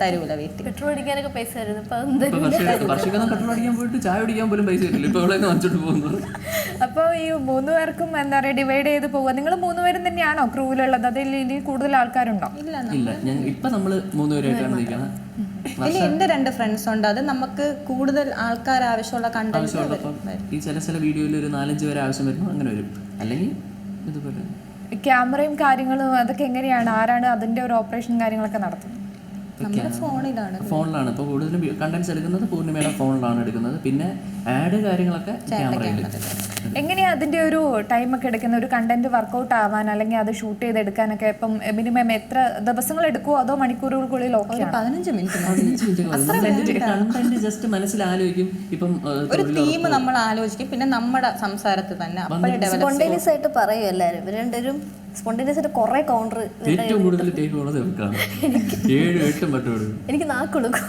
തരൂല വീട്ടിൽ. പെട്രോൾ അടിക്കാനൊക്കെ പൈസ ആയിരുന്നു ഇപ്പൊ ഇപ്പൊ വർഷം വർഷക്കൊന്നും പെട്രോൾ അടിക്കാൻ പോയിട്ട് ചായ പോലും പൈസ കിട്ടില്ല ഇപ്പൊ ഇവിടെ വാങ്ങിച്ചോണ്ട് പോകുന്നു അപ്പോൾ ഈ മൂന്ന് പേർക്കും എന്താ പറയുക ഡിവൈഡ് ചെയ്ത് പോവുക. നിങ്ങൾ മൂന്ന് പേരും തന്നെയാണോ ക്രൂവിലുള്ളത് അതിൽ ഇനി കൂടുതൽ ആൾക്കാരുണ്ടോ? ഇല്ല ഇപ്പൊ നമ്മൾ മൂന്നുപേരായിട്ടാണ് നിൽക്കുന്നത് ഇനി എന്റെ രണ്ട് ഫ്രണ്ട്സ് ഉണ്ട്. അത് നമുക്ക് കൂടുതൽ ആൾക്കാർ ആവശ്യമുള്ള കണ്ടന്റ് ആവശ്യമുള്ളപ്പം ഈ ചില ചില വീഡിയോയിൽ ഒരു നാലഞ്ച് പേര് ആവശ്യം വരുമ്പോൾ അങ്ങനെ വരും. അല്ലെങ്കിൽ ഇതുപോലെ. ക്യാമറയും കാര്യങ്ങളും അതൊക്കെ എങ്ങനെയാണ്? ആരാണ് അതിന്റെ ഒരു ഓപ്പറേഷൻ കാര്യങ്ങളൊക്കെ നടത്തുന്നത്? ഫോണിലാണ് ഫോണിലാണ്. ഇപ്പോൾ കൂടുതലും കണ്ടന്റ്സ് എടുക്കുന്നത് പൂർണിമയുടെ ഫോണിലാണ് എടുക്കുന്നത്. പിന്നെ ആഡ് കാര്യങ്ങളൊക്കെ ക്യാമറയിൽ എങ്ങനെയാ അതിന്റെ ഒരു ടൈം ഒക്കെ എടുക്കുന്ന ഒരു കണ്ടന്റ് വർക്കൗട്ട് ആവാൻ അല്ലെങ്കിൽ അത് ഷൂട്ട് ചെയ്ത് എടുക്കാനൊക്കെ ഇപ്പം മിനിമം എത്ര ദിവസങ്ങൾ എടുക്കുമോ അതോ മണിക്കൂറുകൾക്കുള്ളിൽ പതിനഞ്ച് മിനിറ്റ് കണ്ടന്റ് ജസ്റ്റ് മനസ്സിൽ ആലോചിക്കും ഇപ്പം ഒരു തീം നമ്മൾ ആലോചിക്കും പിന്നെ നമ്മുടെ സംസാരത്തിൽ തന്നെ അപ്പോഴേ ആയിട്ട് പറയും എല്ലാവരും രണ്ടുപേരും സ്പോണ്ടേനിയസ് ആയിട്ട് കുറെ കൗണ്ടർ ഏറ്റവും കൂടുതൽ ടേക്ക് ഉള്ളത് എനിക്ക് നാക്കൊടുക്കും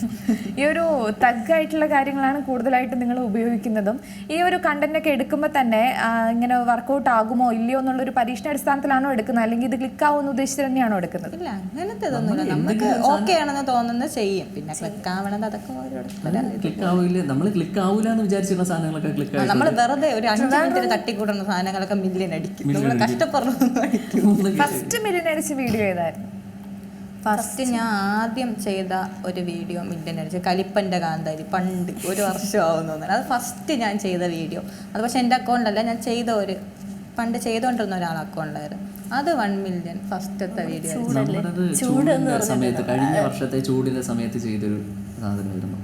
*laughs* ഈ ഒരു തഗ്ഗായിട്ടുള്ള കാര്യങ്ങളാണ് കൂടുതലായിട്ട് നിങ്ങൾ ഉപയോഗിക്കുന്നതും. ഈ ഒരു കണ്ടന്റ് ഒക്കെ എടുക്കുമ്പോൾ തന്നെ ഇങ്ങനെ വർക്കൗട്ട് ആകുമോ ഇല്ലയോ എന്നുള്ള എന്നുള്ളൊരു പരീക്ഷണാടിസ്ഥാനത്തിലാണോ എടുക്കുന്നത്? അല്ലെങ്കിൽ ഇത് ക്ലിക്ക് ആവുമെന്ന് ഉദ്ദേശിച്ച് തന്നെയാണോ എടുക്കുന്നത്? ഇല്ല അങ്ങനത്തെ ഇതൊന്നുമില്ല നമുക്ക് ഓക്കെ ആണെന്ന് തോന്നുന്നത് ചെയ്യും. പിന്നെ ക്ലിക്ക് ആവണത് അതൊക്കെ ക്ലിക്ക് ആവില്ല നമ്മൾ ക്ലിക്ക് ആവില്ല എന്ന് വിചാരിച്ചിട്ടുള്ള സാധനങ്ങളൊക്കെ ക്ലിക്ക് നമ്മൾ വെറുതെ ഒരു അഞ്ച് മിനിറ്റിൽ തട്ടിക്കൂടുന്ന സാധനങ്ങളൊക്കെ മില്യൻ അടിക്കും. നമ്മൾ കഷ്ടപ്പെടുന്നു ഫസ്റ്റ് മില്യൻ അടിച്ച വീഡിയോ ഏതായിരുന്നു? ഫസ്റ്റ് ഞാൻ ആദ്യം ചെയ്ത ഒരു വീഡിയോ മില്യൻ അടിച്ച് കലിപ്പന്റെ കാന്താരി. പണ്ട് ഒരു വർഷം ആവുന്നു അത് ഫസ്റ്റ് ഞാൻ ചെയ്ത വീഡിയോ. അത് പക്ഷേ എന്റെ അക്കൗണ്ടല്ല ഞാൻ ചെയ്ത ഒരു പണ്ട് ചെയ്തുകൊണ്ടിരുന്ന ഒരാൾ അക്കൗണ്ടായിരുന്നു അത് വൺ മില്യൺ ഫസ്റ്റത്തെ വീഡിയോ. ചൂടിന്റെ സമയത്ത് കഴിഞ്ഞ വർഷത്തെ ചൂടിന്റെ സമയത്ത് ചെയ്തൊരു സാധനമായിരുന്നു.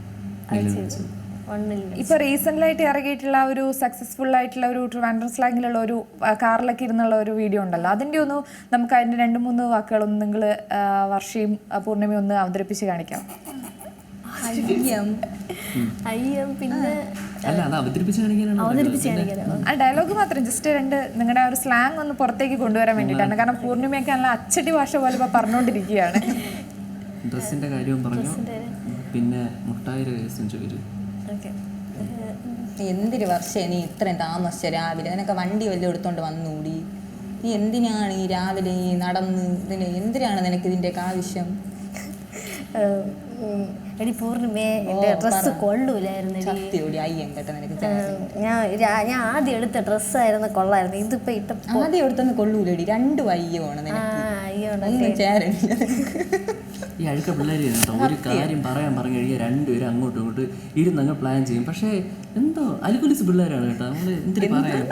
ഇപ്പൊ റീസെന്റ് ആയിട്ട് ഇറങ്ങിയിട്ടുള്ള ഒരു സക്സസ്ഫുൾ ആയിട്ടുള്ള ഒരു ട്രിവാൻഡ്രം സ്ലാങ്ങിലുള്ള ഒരു കാറിലൊക്കെ ഇരുന്നുള്ള ഒരു വീഡിയോ ഉണ്ടല്ലോ. അതിന്റെ ഒന്ന് നമുക്ക് അതിന്റെ രണ്ട് മൂന്ന് വാക്കുകളൊന്ന് നിങ്ങൾ വർഷയും പൂർണിമയും ഒന്ന് അവതരിപ്പിച്ച് കാണിക്കാം. പിന്നെ ആ. ഡയലോഗ് മാത്രം ജസ്റ്റ് രണ്ട് നിങ്ങളുടെ ആ ഒരു സ്ലാങ് ഒന്ന് പുറത്തേക്ക് കൊണ്ടുവരാൻ വേണ്ടിട്ടാണ് കാരണം പൂർണിമയൊക്കെ നല്ല അച്ചടി ഭാഷ പോലെ ഇപ്പൊ പറഞ്ഞുകൊണ്ടിരിക്കുകയാണ് ഡ്രസ്സിന്റെ കാര്യവും പറഞ്ഞു? പിന്നെ മുട്ടായി ചോദിച്ചു. ഓക്കെ. എന്തൊരു വർഷം നീ ഇത്രയും താമസിച്ച രാവിലെ? നിനക്ക് വണ്ടി വല്ലതും എടുത്തോണ്ട് വന്നൂടി? നീ എന്തിനാണ് ഈ രാവിലെ ഈ നടന്ന് ഇതിന് എന്തിനാണ് നിനക്ക് ഇതിന്റെയൊക്കെ ആവശ്യം? എടി പൂർണിമേ എന്റെ ഡ്രസ്സ് കൊള്ളൂലായിരുന്നു എടി. സത്യോടി അയ്യം കേട്ടോ നിനക്ക് ഞാൻ ഞാൻ ആദ്യം എടുത്ത ഡ്രസ്സായിരുന്നു കൊള്ളായിരുന്നു. ഇതിപ്പോ ഇട്ടപ്പോ ആദ്യം എടുത്തൊന്ന് കൊള്ളൂലടി. രണ്ടും അയ്യോ ആണ് നിനക്ക്. അയ്യോ ചേരണില്ല ഈ അഴുക്ക പിള്ളേർ കേട്ടോ ഒരു കാര്യം പറയാൻ പറഞ്ഞു കഴിഞ്ഞാൽ രണ്ടുപേരും അങ്ങോട്ടും ഇങ്ങോട്ട് ഇരുന്ന് അങ്ങ് പ്ലാൻ ചെയ്യും. പക്ഷേ എന്തോ അലുക്കുലിസ് പിള്ളേരാണ് കേട്ടോ നമ്മൾ എന്തിനു പറയാൻ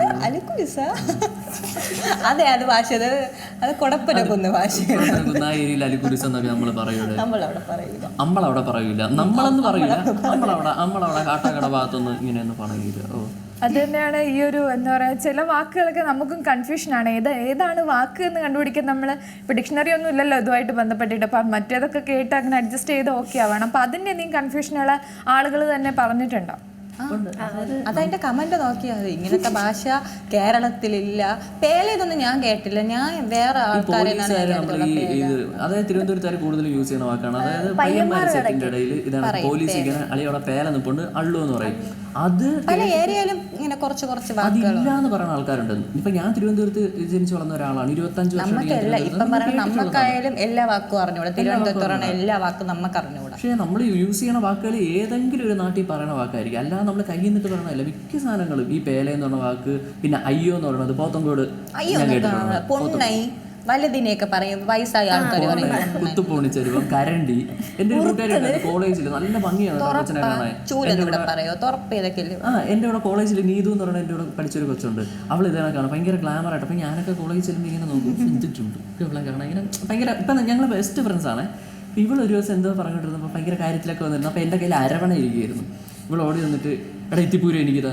അതെ അത് ഭാഷ അത് അത് കുടപ്പനക്കൊന്ന് ഭാഷ. ആ ഏരിയയിൽ അലുക്കുലിസ് എന്നൊക്കെ നമ്മൾ പറയൂടെ നമ്മളവിടെ പറയൂല. നമ്മളെന്ന് പറയൂല. നമ്മളവിടെ നമ്മളവിടെ കാട്ടാക്കട ഭാഗത്തൊന്നും ഇങ്ങനെയൊന്നും പറയൂല ഓ. അത് തന്നെയാണ് ഈ ഒരു എന്താ പറയുക ചില വാക്കുകളൊക്കെ നമുക്കും കൺഫ്യൂഷനാണ് ഏത് ഏതാണ് വാക്ക് എന്ന് കണ്ടുപിടിക്കാൻ നമ്മൾ ഇപ്പോൾ ഡിക്ഷണറി ഒന്നും ഇല്ലല്ലോ ഇതുമായിട്ട് ബന്ധപ്പെട്ടിട്ട്. അപ്പം മറ്റേതൊക്കെ കേട്ട് അങ്ങനെ അഡ്ജസ്റ്റ് ചെയ്ത് ഓക്കെ ആവണം. അപ്പം അതിന്റെ എന്തെങ്കിലും കൺഫ്യൂഷനുള്ള ആളുകൾ തന്നെ പറഞ്ഞിട്ടുണ്ടോ? അതതിന്റെ കമന്റ് നോക്കിയാൽ മതി. ഇങ്ങനത്തെ *laughs* ഭാഷ കേരളത്തിലില്ല. പേലേതൊന്നും ഞാൻ കേട്ടില്ല. ഞാൻ വേറെ ആൾക്കാരെ അതായത് തിരുവനന്തപുരത്തുകാർ കൂടുതൽ യൂസ് ചെയ്യുന്ന വാക്കാണ്. അതായത് പയ്യന്മാർ സെറ്റിന്റെ ഇടയിൽ ഇതാണ് പോലീസ് ഇങ്ങനെ അളിയോടെ പേല നിപ്പുണ്ട് അള്ളു എന്ന് പറയും. അത് പല ഏരിയയിലും ഇങ്ങനെ കുറച്ച് കുറച്ച് വാക്കുകൾ എന്ന് പറയുന്ന ആൾക്കാരുണ്ട്. ഇപ്പൊ ഞാൻ തിരുവനന്തപുരത്ത് ജനിച്ചു വളർന്ന ഒരാളാണ്. ഇരുപത്തഞ്ച് വർഷം നമുക്കായാലും എല്ലാ വാക്കും അറിഞ്ഞൂടാ. തിരുവനന്തപുരത്ത് എല്ലാ വാക്കും നമുക്ക് അറിഞ്ഞൂടാ. പക്ഷേ നമ്മൾ യൂസ് ചെയ്യണ വാക്കുകൾ ഏതെങ്കിലും ഒരു നാട്ടിൽ പറയുന്ന വാക്കായിരിക്കും. അല്ലാതെ നമ്മൾ കയ്യിൽ നിന്നിട്ട് പറഞ്ഞതല്ല മിക്ക സാധനങ്ങളും ഈ പേല എന്ന് പറഞ്ഞ വാക്ക് പിന്നെ അയ്യോ എന്ന് പറയുന്നത് പോത്തങ്കോട് ഞാൻ കേട്ടിട്ടുണ്ട് വലുതിനെയൊക്കെ പറയും. വയസ്സായ ആൾക്കാർ. കുത്തുപോണിച്ചരുവം കരണ്ടി. എന്റെ ഒരു കൂട്ടുകാരുണ്ട് കോളേജിൽ നല്ല ഭംഗിയാണ് കൊച്ചിനെ കാണാൻ. ആ എന്റെ ഇവിടെ കോളേജിൽ നീതു എന്ന് പറയുന്ന എന്റെ കൂടെ പഠിച്ചൊരു കൊച്ചുണ്ട്. അവൾ ഇതേ കാണാം. ഭയങ്കര ഗ്ലാമർ ആയിട്ട്. അപ്പൊ ഞാനൊക്കെ കോളേജിൽ ചെല്ലുമ്പോൾ ഇങ്ങനെ നോക്കും. ചിന്തിച്ചുണ്ട് ഇവളെ കാണാൻ ഇങ്ങനെ ഭയങ്കര ഇപ്പൊ ഞങ്ങൾ ബെസ്റ്റ് ഫ്രണ്ട്സ് ആണ്. ഇവൾ ഒരു ദിവസം എന്തോ പറഞ്ഞിട്ടിരുന്നപ്പോൾ ഭയങ്കര കാര്യത്തിലൊക്കെ വന്നിരുന്നു. അപ്പോൾ എന്റെ കയ്യിൽ അരവണ ഇരിക്കുകയായിരുന്നു ഇവൾ ഓടി വന്നിട്ട് എടാ ഇത്തിപ്പൂരം എനിക്കിതാ.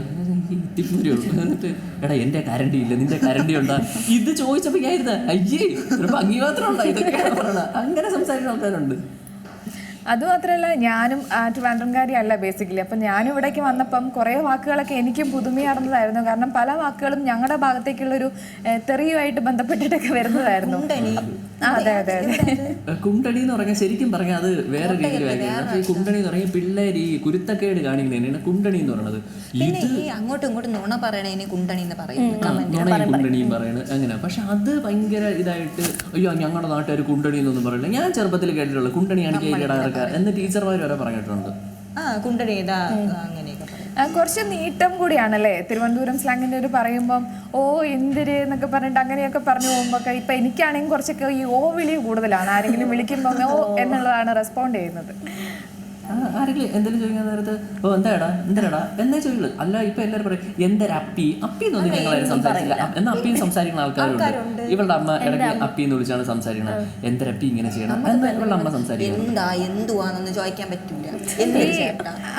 ഇത്തിപ്പൂരോ എന്നിട്ട് എടാ എന്റെ കരണ്ടി ഇല്ല നിന്റെ കരണ്ടി ഉണ്ടാ? ഇത് ചോദിച്ചപ്പോൾ ഞാൻ ഇരുന്ന അയ്യേ ഭംഗി മാത്രം ഉണ്ടാ? ഇതൊക്കെ അങ്ങനെ സംസാരിക്കുന്ന ആൾക്കാരുണ്ട്. അതുമാത്രമല്ല ഞാനും ആ, ട്രിവാൻഡ്രംകാരിയല്ല ബേസിക്കലി അപ്പം ഞാനും ഇവിടേക്ക് വന്നപ്പം കുറേ വാക്കുകളൊക്കെ എനിക്കും പുതുമയാർന്നതായിരുന്നു. കാരണം പല വാക്കുകളും ഞങ്ങളുടെ ഭാഗത്തേക്കുള്ളൊരു തെറിയുമായിട്ട് ബന്ധപ്പെട്ടിട്ടൊക്കെ വരുന്നതായിരുന്നു. അതെ അതെ അതെ. കുണ്ടണി എന്ന് പറഞ്ഞാൽ ശരിക്കും പറഞ്ഞാൽ അത് വേറെ രീതിയിൽ വായിക്കുന്നത് ഈ കുണ്ടണി എന്ന് പറഞ്ഞാൽ പിള്ളേർ ഈ കുരുത്തക്കേട് കാണിക്കുന്നതിനാണ് കുണ്ടണി എന്ന് പറയുന്നത് പിന്നെ ഈ അങ്ങോട്ടും ഇങ്ങോട്ടും നുണ പറയണേന് കുണ്ടണി എന്ന് കുണ്ടണിയും പറയുന്നത് അങ്ങനെ. പക്ഷെ അത് ഭയങ്കര ഇതായിട്ട് അയ്യോ ഞങ്ങളുടെ നാട്ടുകാർ കുണ്ടണി എന്നൊന്നും പറയില്ല. ഞാൻ ചെറുപ്പത്തിൽ കേട്ടിട്ടുള്ളൂ കുണ്ടണിയാണ് കേടാറൊക്കെ എന്ന് ടീച്ചർമാർ വരെ പറഞ്ഞിട്ടുണ്ട്. ആ ഇതാ അങ്ങനെയൊക്കെ കുറച്ച് നീട്ടം കൂടിയാണല്ലേ? തിരുവനന്തപുരം സ്ലാങ്ങിന്റെ ഒരു പറയുമ്പം ഓ എന്തിര് എന്നൊക്കെ പറഞ്ഞിട്ട് അങ്ങനെയൊക്കെ പറഞ്ഞു പോകുമ്പോൾ ഇപ്പൊ എനിക്കാണെങ്കിൽ കുറച്ചൊക്കെ ഈ ഓ വിളി കൂടുതലാണ്. ആരെങ്കിലും വിളിക്കുമ്പോൾ ഓ എന്നുള്ളതാണ് റെസ്പോണ്ട് ചെയ്യുന്നത്. ആരെങ്കിലും എന്തെങ്കിലും ചോദിക്കാൻ നേരത്ത് ഓ എന്താടാ? എന്തരടാ എന്നേ ചോദിക്കുള്ളൂ. അല്ല ഇപ്പൊ എല്ലാവരും പറയും എന്തൊരു അപ്പി? അപ്പി എന്നൊന്നും ഞങ്ങളാരും സംസാരിക്കില്ല എന്നാ അപ്പിയും സംസാരിക്കുന്ന ആൾക്കാരുണ്ട്. ഇവളുടെ അമ്മ ഇടയ്ക്ക് അപ്പി എന്ന് വിളിച്ചാണ് സംസാരിക്കുന്നത് എന്തൊരപ്പി ഇങ്ങനെ ചെയ്യണം? എന്ന് ഇവളുടെ അമ്മ സംസാരിക്കുന്നത് എന്താ എന്തുവാന്നൊന്നും ചോദിക്കാൻ പറ്റില്ല.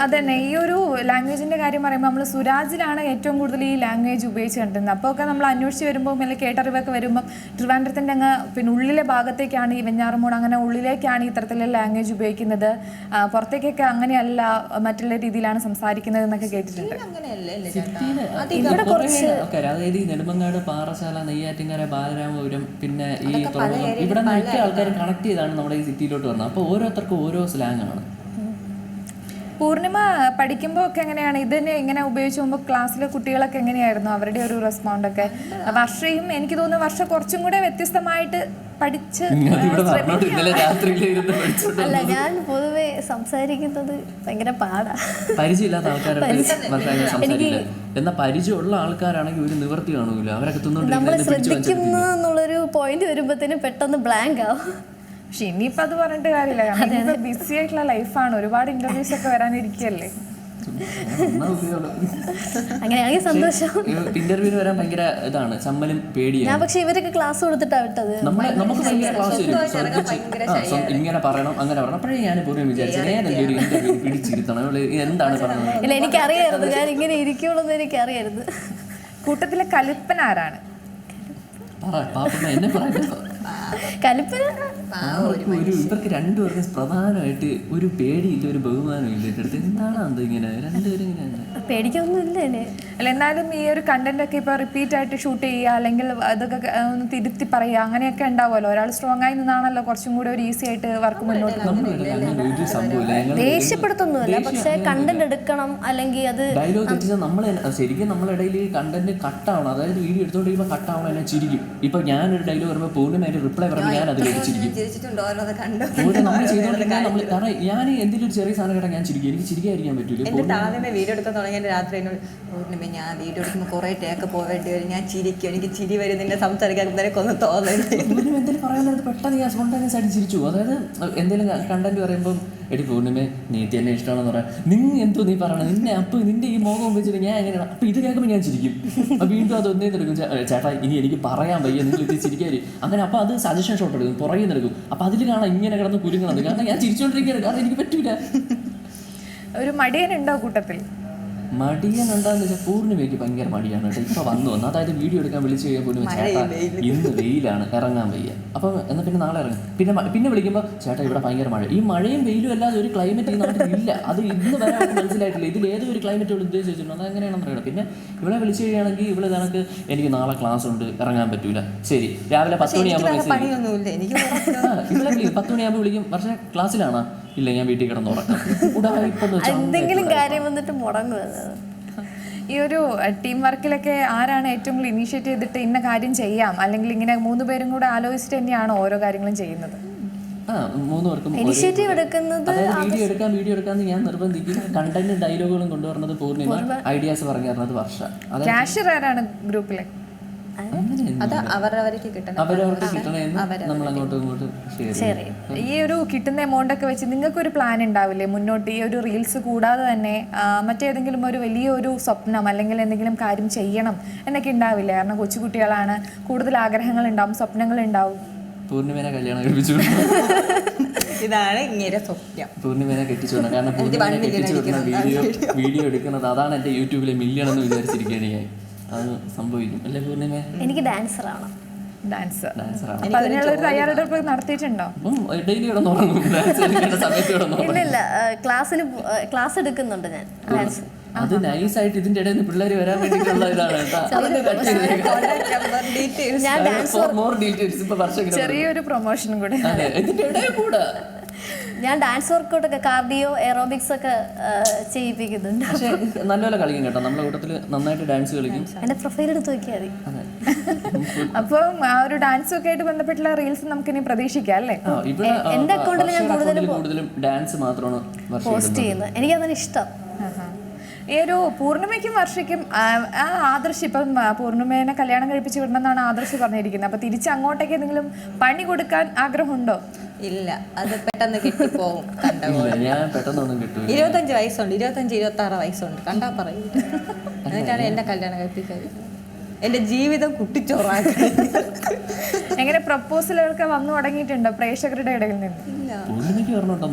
അതന്നെ ഈ ഒരു ലാംഗ്വേജിന്റെ കാര്യം പറയുമ്പോൾ നമ്മൾ സുരാജിലാണ് ഏറ്റവും കൂടുതൽ ഈ ലാംഗ്വേജ് ഉപയോഗിച്ച് കണ്ടിരുന്നത്. അപ്പോൾ ഒക്കെ നമ്മൾ അന്വേഷിച്ച് വരുമ്പോൾ അല്ലെങ്കിൽ കേട്ടറിവൊക്കെ വരുമ്പോൾ ട്രിവാൻഡ്രത്തിന്റെ അങ്ങ് പിന്നെ ഉള്ളിലെ ഭാഗത്തേക്കാണ് ഈ വെഞ്ഞാറമൂട് അങ്ങനെ ഉള്ളിലേക്കാണ് ഇത്തരത്തിലുള്ള ലാംഗ്വേജ് ഉപയോഗിക്കുന്നത്. ആ, പുറത്തേക്കൊക്കെ അങ്ങനെയല്ല മറ്റുള്ള രീതിയിലാണ് സംസാരിക്കുന്നത് എന്നൊക്കെ കേട്ടിട്ടുണ്ട്. നെടുമ്പങ്ങാട് ഇവിടെ കുറച്ച് ആൾക്കാർ അതായത് ഈ നെടുമങ്ങാട് പാറശാല നെയ്യാറ്റിങ്കര ബാലരാമപുരം പിന്നെ ഈ തുറമുഖം ഇവിടെ മിക്ക ആൾക്കാരും കണക്ട് ചെയ്താണ് നമ്മുടെ ഈ സിറ്റിയിലോട്ട് വരുന്നത് അപ്പോൾ ഓരോരുത്തർക്കും ഓരോ സ്ലാങ് ആണ്. പൂർണിമ പഠിക്കുമ്പോൾ ഒക്കെ എങ്ങനെയാണ്? ഇതിനെ ഇങ്ങനെ ഉപയോഗിച്ച് പോകുമ്പോൾ ക്ലാസ്സിലെ കുട്ടികളൊക്കെ എങ്ങനെയായിരുന്നു? അവരുടെ ഒരു റെസ്പോണ്ട് ഒക്കെ. വർഷയും എനിക്ക് തോന്നുന്നു വർഷം കുറച്ചും കൂടെ വ്യത്യസ്തമായിട്ട് പഠിച്ച് അല്ല ഞാൻ പൊതുവെ സംസാരിക്കുന്നത് ഭയങ്കര പാടാ. പരിചയമില്ലാത്ത വർത്തമാനം സംസാരിക്കില്ല. എന്നാൽ പരിചയമുള്ള ആൾക്കാരാണെങ്കിൽ ഒരു നിവർത്തി കാണൂല. അവരൊക്കെ നമ്മൾ ശ്രദ്ധിക്കുന്നു എന്നുള്ളൊരു പോയിന്റ് വരുമ്പോഴത്തേനും പെട്ടെന്ന് ബ്ലാങ്ക് ആവും. പക്ഷെ ഇനിയിപ്പോ അത് പറഞ്ഞിട്ട് കാര്യമില്ല. കാരണം ബിസി ആയിട്ടുള്ള ലൈഫാണ് ഒരുപാട് ഇന്റർവ്യൂസ് ഒക്കെ വരാനിരിക്കല്ലേ അങ്ങനെയാണെങ്കിൽ സന്തോഷം. ഇന്റർവ്യൂവിന് വരാൻ ഭയങ്കര ഇതാണ്. ചമ്മലും ഞാൻ പേടിയാണ് പക്ഷെ ഇവരൊക്കെ ക്ലാസ് കൊടുത്തിട്ടാ വിട്ടത്. നമ്മളെ നമുക്ക് ഭയങ്കര ക്ലാസ് ആ, ഇങ്ങനെ പറയണം അങ്ങനെ പറയണം. അപ്പോഴേ ഞാൻ പൂർവം വിചാരിച്ചത് ഏതെങ്കിലും ഒരു ഇന്റർവ്യൂ പിടിച്ചിരുത്തണം. ഇവൾ എന്താണ് പറയുന്നത് ഇല്ല എനിക്കറിയായിരുന്നു. ഞാൻ ഇങ്ങനെ ഇരിക്കുള്ളൂ എന്ന് എനിക്കറിയായിരുന്നു കൂട്ടത്തിലെ കലിപ്പൻ ആരാണ്? പറ പാപ്പ എന്നെ പറയുന്നത് കലിപ്പന. ഇവർക്ക് രണ്ടുപേർക്കും പ്രധാനമായിട്ട് ഒരു പേടിയില്ല ഒരു ബഹുമാനമില്ല ഇല്ല. അടുത്ത് എന്താണ് അത് ഇങ്ങനെ? രണ്ടുപേരും ഇങ്ങനെ പേടിക്കൊന്നും ഇല്ല എന്നെ അല്ല എന്നാലും ഈ ഒരു കണ്ടന്റ് ഒക്കെ ഇപ്പൊ റിപ്പീറ്റ് ആയിട്ട് ഷൂട്ട് ചെയ്യുക അല്ലെങ്കിൽ അതൊക്കെ ഒന്ന് തിരുത്തി പറയുക അങ്ങനെയൊക്കെ ഉണ്ടാവുമല്ലോ. ഒരാൾ സ്ട്രോങ് ആയി നിന്നാണല്ലോ കുറച്ചും കൂടെ ഒരു ഈസി ആയിട്ട് വർക്ക് മുന്നോട്ട് ദേഷ്യപ്പെടുത്തൊന്നുമില്ല. പക്ഷെ കണ്ടന്റ് എടുക്കണം അല്ലെങ്കിൽ അത് ഡയലോഗ് തെറ്റിച്ചാൽ നമ്മൾ ശരിക്കും നമ്മളിടയിൽ ഈ കണ്ടന്റ് കട്ടാവണം അതായത് വീഡിയോ എടുത്തോണ്ടിരിക്കുമ്പോൾ കട്ടാവണം എന്നെ ചിരിക്കും. ഇപ്പൊ ഞാനൊരു ഡയലോഗ് പറയുമ്പോൾ പൂർണമായിട്ട് റിപ്ലൈ പറഞ്ഞു ഞാൻ അത് ചിരിക്കും ചിരിച്ചിട്ടുണ്ടോ അത് കണ്ടു? ഓരോ നമ്മൾ ചെയ്തുകൊണ്ടിരിക്കാൻ നമ്മൾ കാരണം ഞാൻ എന്തെങ്കിലും ഒരു ചെറിയ സാധനം കേട്ടാൽ ഞാൻ ചിരിക്കും. എനിക്ക് ചിരിക്കാതിരിക്കാൻ പറ്റില്ല എന്നിട്ട് ആദ്യമേ വീഡിയോ എടുക്കാൻ തുടങ്ങിയ രാത്രി എന്നോട് പൂർണിമ ഞാൻ വീഡിയോ എടുക്കുമ്പോൾ കുറേ ടേക്ക് പോവേണ്ടി വരും. ഞാൻ ചിരിക്കും. എനിക്ക് ചിരി വരും. നിന്നെ സംസാരിക്കാൻ തോന്നുന്നില്ല പൂർണിമ എന്തെങ്കിലും പറയാൻ പെട്ടെന്ന് ഞാൻ സ്പോണ്ടാനിയസ് ആയിട്ട് ചിരിച്ചു. അതായത് എന്തെങ്കിലും കണ്ടന്റ് പറയുമ്പോൾ എടി പൂർണിമേ നീ എന്നെ ഇഷ്ടമാണെന്ന് പറയാം നിങ്ങൾ എന്തോ നീ പറയണം? നിന്നെ അപ്പൊ നിന്റെ ഈ മോഹം വെച്ചിട്ട് ഞാൻ എങ്ങനെയാണ്? അപ്പൊ ഇത് കേൾക്കുമ്പോൾ ഞാൻ ചിരിക്കും. അപ്പൊ വീണ്ടും അത് ഒന്നേ എടുക്കും ചേട്ടാ ഇനി എനിക്ക് പറയാൻ വയ്യ. നിങ്ങൾ ഇത് ചിരിക്കാരി അങ്ങനെ അപ്പൊ അത് സജഷൻ ഷോട്ട് എടുക്കും പുറകെ എടുക്കും അപ്പൊ അതിൽ കാണാം ഇങ്ങനെ കിടന്ന് കുരുങ്ങണത് കാരണം ഞാൻ ചിരിച്ചോണ്ടിരിക്കുകയാണ്. കാരണം എനിക്ക് പറ്റൂല. ഒരു മടിയനുണ്ടോ കൂട്ടത്തിൽ? മടിയൻ ഉണ്ടാന്ന് വെച്ചാൽ പൂർണിമയ്ക്ക് ഭയങ്കര മടിയാണ് കേട്ടോ. ഇപ്പൊ വന്നു വന്നു. അതായത് വീഡിയോ എടുക്കാൻ വിളിച്ചു കഴിഞ്ഞാൽ പോലും ചേട്ടാ ഇന്ന് വെയിലാണ് ഇറങ്ങാൻ വയ്യ. അപ്പം എന്നാൽ പിന്നെ നാളെ ഇറങ്ങും. പിന്നെ പിന്നെ വിളിക്കുമ്പോൾ ചേട്ടാ ഇവിടെ ഭയങ്കര മഴ ഈ മഴയും വെയിലും അല്ലാതെ ഒരു ക്ലൈമറ്റ് ഈ നാട്ടിൽ ഇല്ല. അത് ഇന്ന് വരെ അവർക്ക് മനസ്സിലായിട്ടില്ല. ഇതിൽ ഏതോ ഒരു ക്ലൈമറ്റ് ഇവിടെ ഉദ്ദേശിച്ചിട്ടുണ്ട്. അത് എങ്ങനെയാണെന്ന് അറിയണം പിന്നെ ഇവിടെ വിളിച്ചു കഴിയുകയാണെങ്കിൽ ഇവിടെ കണക്ക് എനിക്ക് നാളെ ക്ലാസ് ഉണ്ട് ഇറങ്ങാൻ പറ്റൂല. ശരി. രാവിലെ പത്ത് മണിയാകുമ്പോൾ പത്ത് മണിയാകുമ്പോൾ വിളിക്കും. പക്ഷേ ക്ലാസ്സിലാണോ ഇല്ല ഞാൻ വീട്ടിൽ കിടന്ന് ഉറക്കാം ഉടായിപ്പെന്ന് വെച്ചാൽ എന്തെങ്കിലും കാര്യം വന്നിട്ട് മുടങ്ങും ഈ ഒരു ടീം വർക്കിലൊക്കെ ആരാണ് ഏറ്റവും കൂടുതൽ ഇനീഷ്യേറ്റ് ചെയ്തിട്ട് ഇന്ന കാര്യം ചെയ്യാം? അല്ലെങ്കിൽ ഇങ്ങനെ മൂന്ന് പേരും കൂടെ ആലോചിച്ചിട്ട് തന്നെയാണോ ഓരോ കാര്യങ്ങളും ചെയ്യുന്നത്? ഇനിഷ്യേറ്റീവ് എടുക്കുന്നത് വീഡിയോ എടുക്കാൻ വീഡിയോ എടുക്കാന്ന് ഞാൻ നിർബന്ധിക്കും. കണ്ടന്റ് ഡയലോഗുകളും കൊണ്ടുവരുന്നത് പൂർണിമ ഐഡിയാസ് പറഞ്ഞു തരുന്നത് വർഷ. ക്യാഷ്യർ ആരാണ് ഗ്രൂപ്പിലെ അത് അവരവർക്ക് കിട്ടണം അവരവർക്ക് കിട്ടണമെന്ന് നമ്മൾ അങ്ങോട്ടും ഇങ്ങോട്ടും ഷെയർ ചെയ്യും. ഈ ഒരു കിട്ടുന്ന എമൗണ്ട് ഒക്കെ വെച്ച് നിങ്ങൾക്ക് ഒരു പ്ലാൻ ഉണ്ടാവില്ലേ? മുന്നോട്ട് ഈ ഒരു റീൽസ് കൂടാതെ തന്നെ മറ്റേതെങ്കിലും ഒരു വലിയ ഒരു സ്വപ്നം അല്ലെങ്കിൽ എന്തെങ്കിലും കാര്യം ചെയ്യണം എന്നൊക്കെ ഉണ്ടാവില്ലേ? കാരണം കൊച്ചുകുട്ടികളാണ് കൂടുതൽ ആഗ്രഹങ്ങൾ ഉണ്ടാവും സ്വപ്നങ്ങൾ ഉണ്ടാവും. പൂർണിമേനെ കല്യാണം കഴിപ്പിച്ചു *laughs* ഇതാണ് ഇങ്ങനെ സ്വപ്നം. പൂർണിമേനെ കെട്ടിച്ചു വിടണം. കാരണം പൂർണിമേനെ കെട്ടിച്ചു വിടുന്ന വീഡിയോ വീഡിയോ എടുക്കുന്നത് അതാണ് എന്റെ യൂട്യൂബിലെ മില്യൺ എന്ന് വിചാരിച്ചിരിക്കുകയാണ് ഞാൻ. അത് സംഭവിക്കും. അല്ലേ പൂർണിമ? എനിക്ക് ഡാൻസർ ആണ്. ഡാൻസ് ഡാൻസറാണ് അപ്പൊ അതിനുള്ള ഒരു തയ്യാറെടുപ്പ് നടത്തിയിട്ടുണ്ടോ? അപ്പം ഡെയിലി ഇവിടെ ഉറങ്ങും ഡാൻസ് കളിക്കേണ്ട ഇല്ല ഇല്ല ക്ലാസ്സിന് ക്ലാസ് എടുക്കുന്നുണ്ട് ഞാൻ. ഡാൻസ് അത് നൈസായിട്ട് ഇതിന്റെ ഇടയിൽ നിന്ന് പിള്ളേർ വരാൻ വേണ്ടിയിട്ടുള്ള ഇതാണ് for more ഇപ്പൊ വർഷം ചെറിയൊരു പ്രൊമോഷൻ കൂടെ. ഇതിന്റെ ഇടയിൽ കൂടെ. ഞാൻ ഡാൻസ് വർക്കൗട്ടൊക്കെ കാർഡിയോ എറോബിക്സ് ഒക്കെ ചെയ്യിപ്പിക്കുന്നുണ്ട്. പക്ഷെ നല്ലപോലെ കളിക്കും കേട്ടോ. നമ്മുടെ കൂട്ടത്തിൽ നന്നായിട്ട് ഡാൻസ് കളിക്കും. എന്റെ പ്രൊഫൈൽ എടുത്ത് നോക്കിയാൽ മതി. അപ്പം ആ ഒരു ഡാൻസും ഒക്കെ ആയിട്ട് ബന്ധപ്പെട്ടുള്ള റീൽസ് നമുക്ക് ഇനി പ്രതീക്ഷിക്കാം അല്ലേ? എന്റെ എന്റെ അക്കൗണ്ടിൽ ഞാൻ കൂടുതലും കൂടുതലും ഡാൻസ് മാത്രമാണ് വർഷം പോസ്റ്റ് ചെയ്യുന്നത്. എനിക്കതാണ് ഇഷ്ടം. ഈ ഒരു പൂർണിമയ്ക്കും വർഷയ്ക്കും ആ, ആദർശ് ഇപ്പം പൂർണിമേനെ കല്യാണം കഴിപ്പിച്ച് വിടണമെന്നാണ് ആദർശ് പറഞ്ഞിരിക്കുന്നത്. അപ്പൊ തിരിച്ച് അങ്ങോട്ടേക്ക് എന്തെങ്കിലും പണി കൊടുക്കാൻ ആഗ്രഹമുണ്ടോ? ഇല്ല. അത് പെട്ടെന്ന് കിട്ടിപ്പോവും കണ്ട ഞാൻ പെട്ടെന്നൊന്നും ഇരുപത്തഞ്ച് വയസ്സുണ്ട്. ഇരുപത്തഞ്ച് ഇരുപത്തി ആറ് വയസ്സുണ്ട്. കണ്ടാ പറയും. *laughs* എന്നിട്ടാണ് എന്നെ കല്യാണം കഴിപ്പിച്ചത് എന്റെ ജീവിതം കുട്ടിച്ചോറാക്കി. എങ്ങനെ പ്രപ്പോസലുകളൊക്കെ വന്നു തുടങ്ങിയിട്ടുണ്ടോ പ്രേക്ഷകരുടെ ഇടയിൽ നിന്ന്?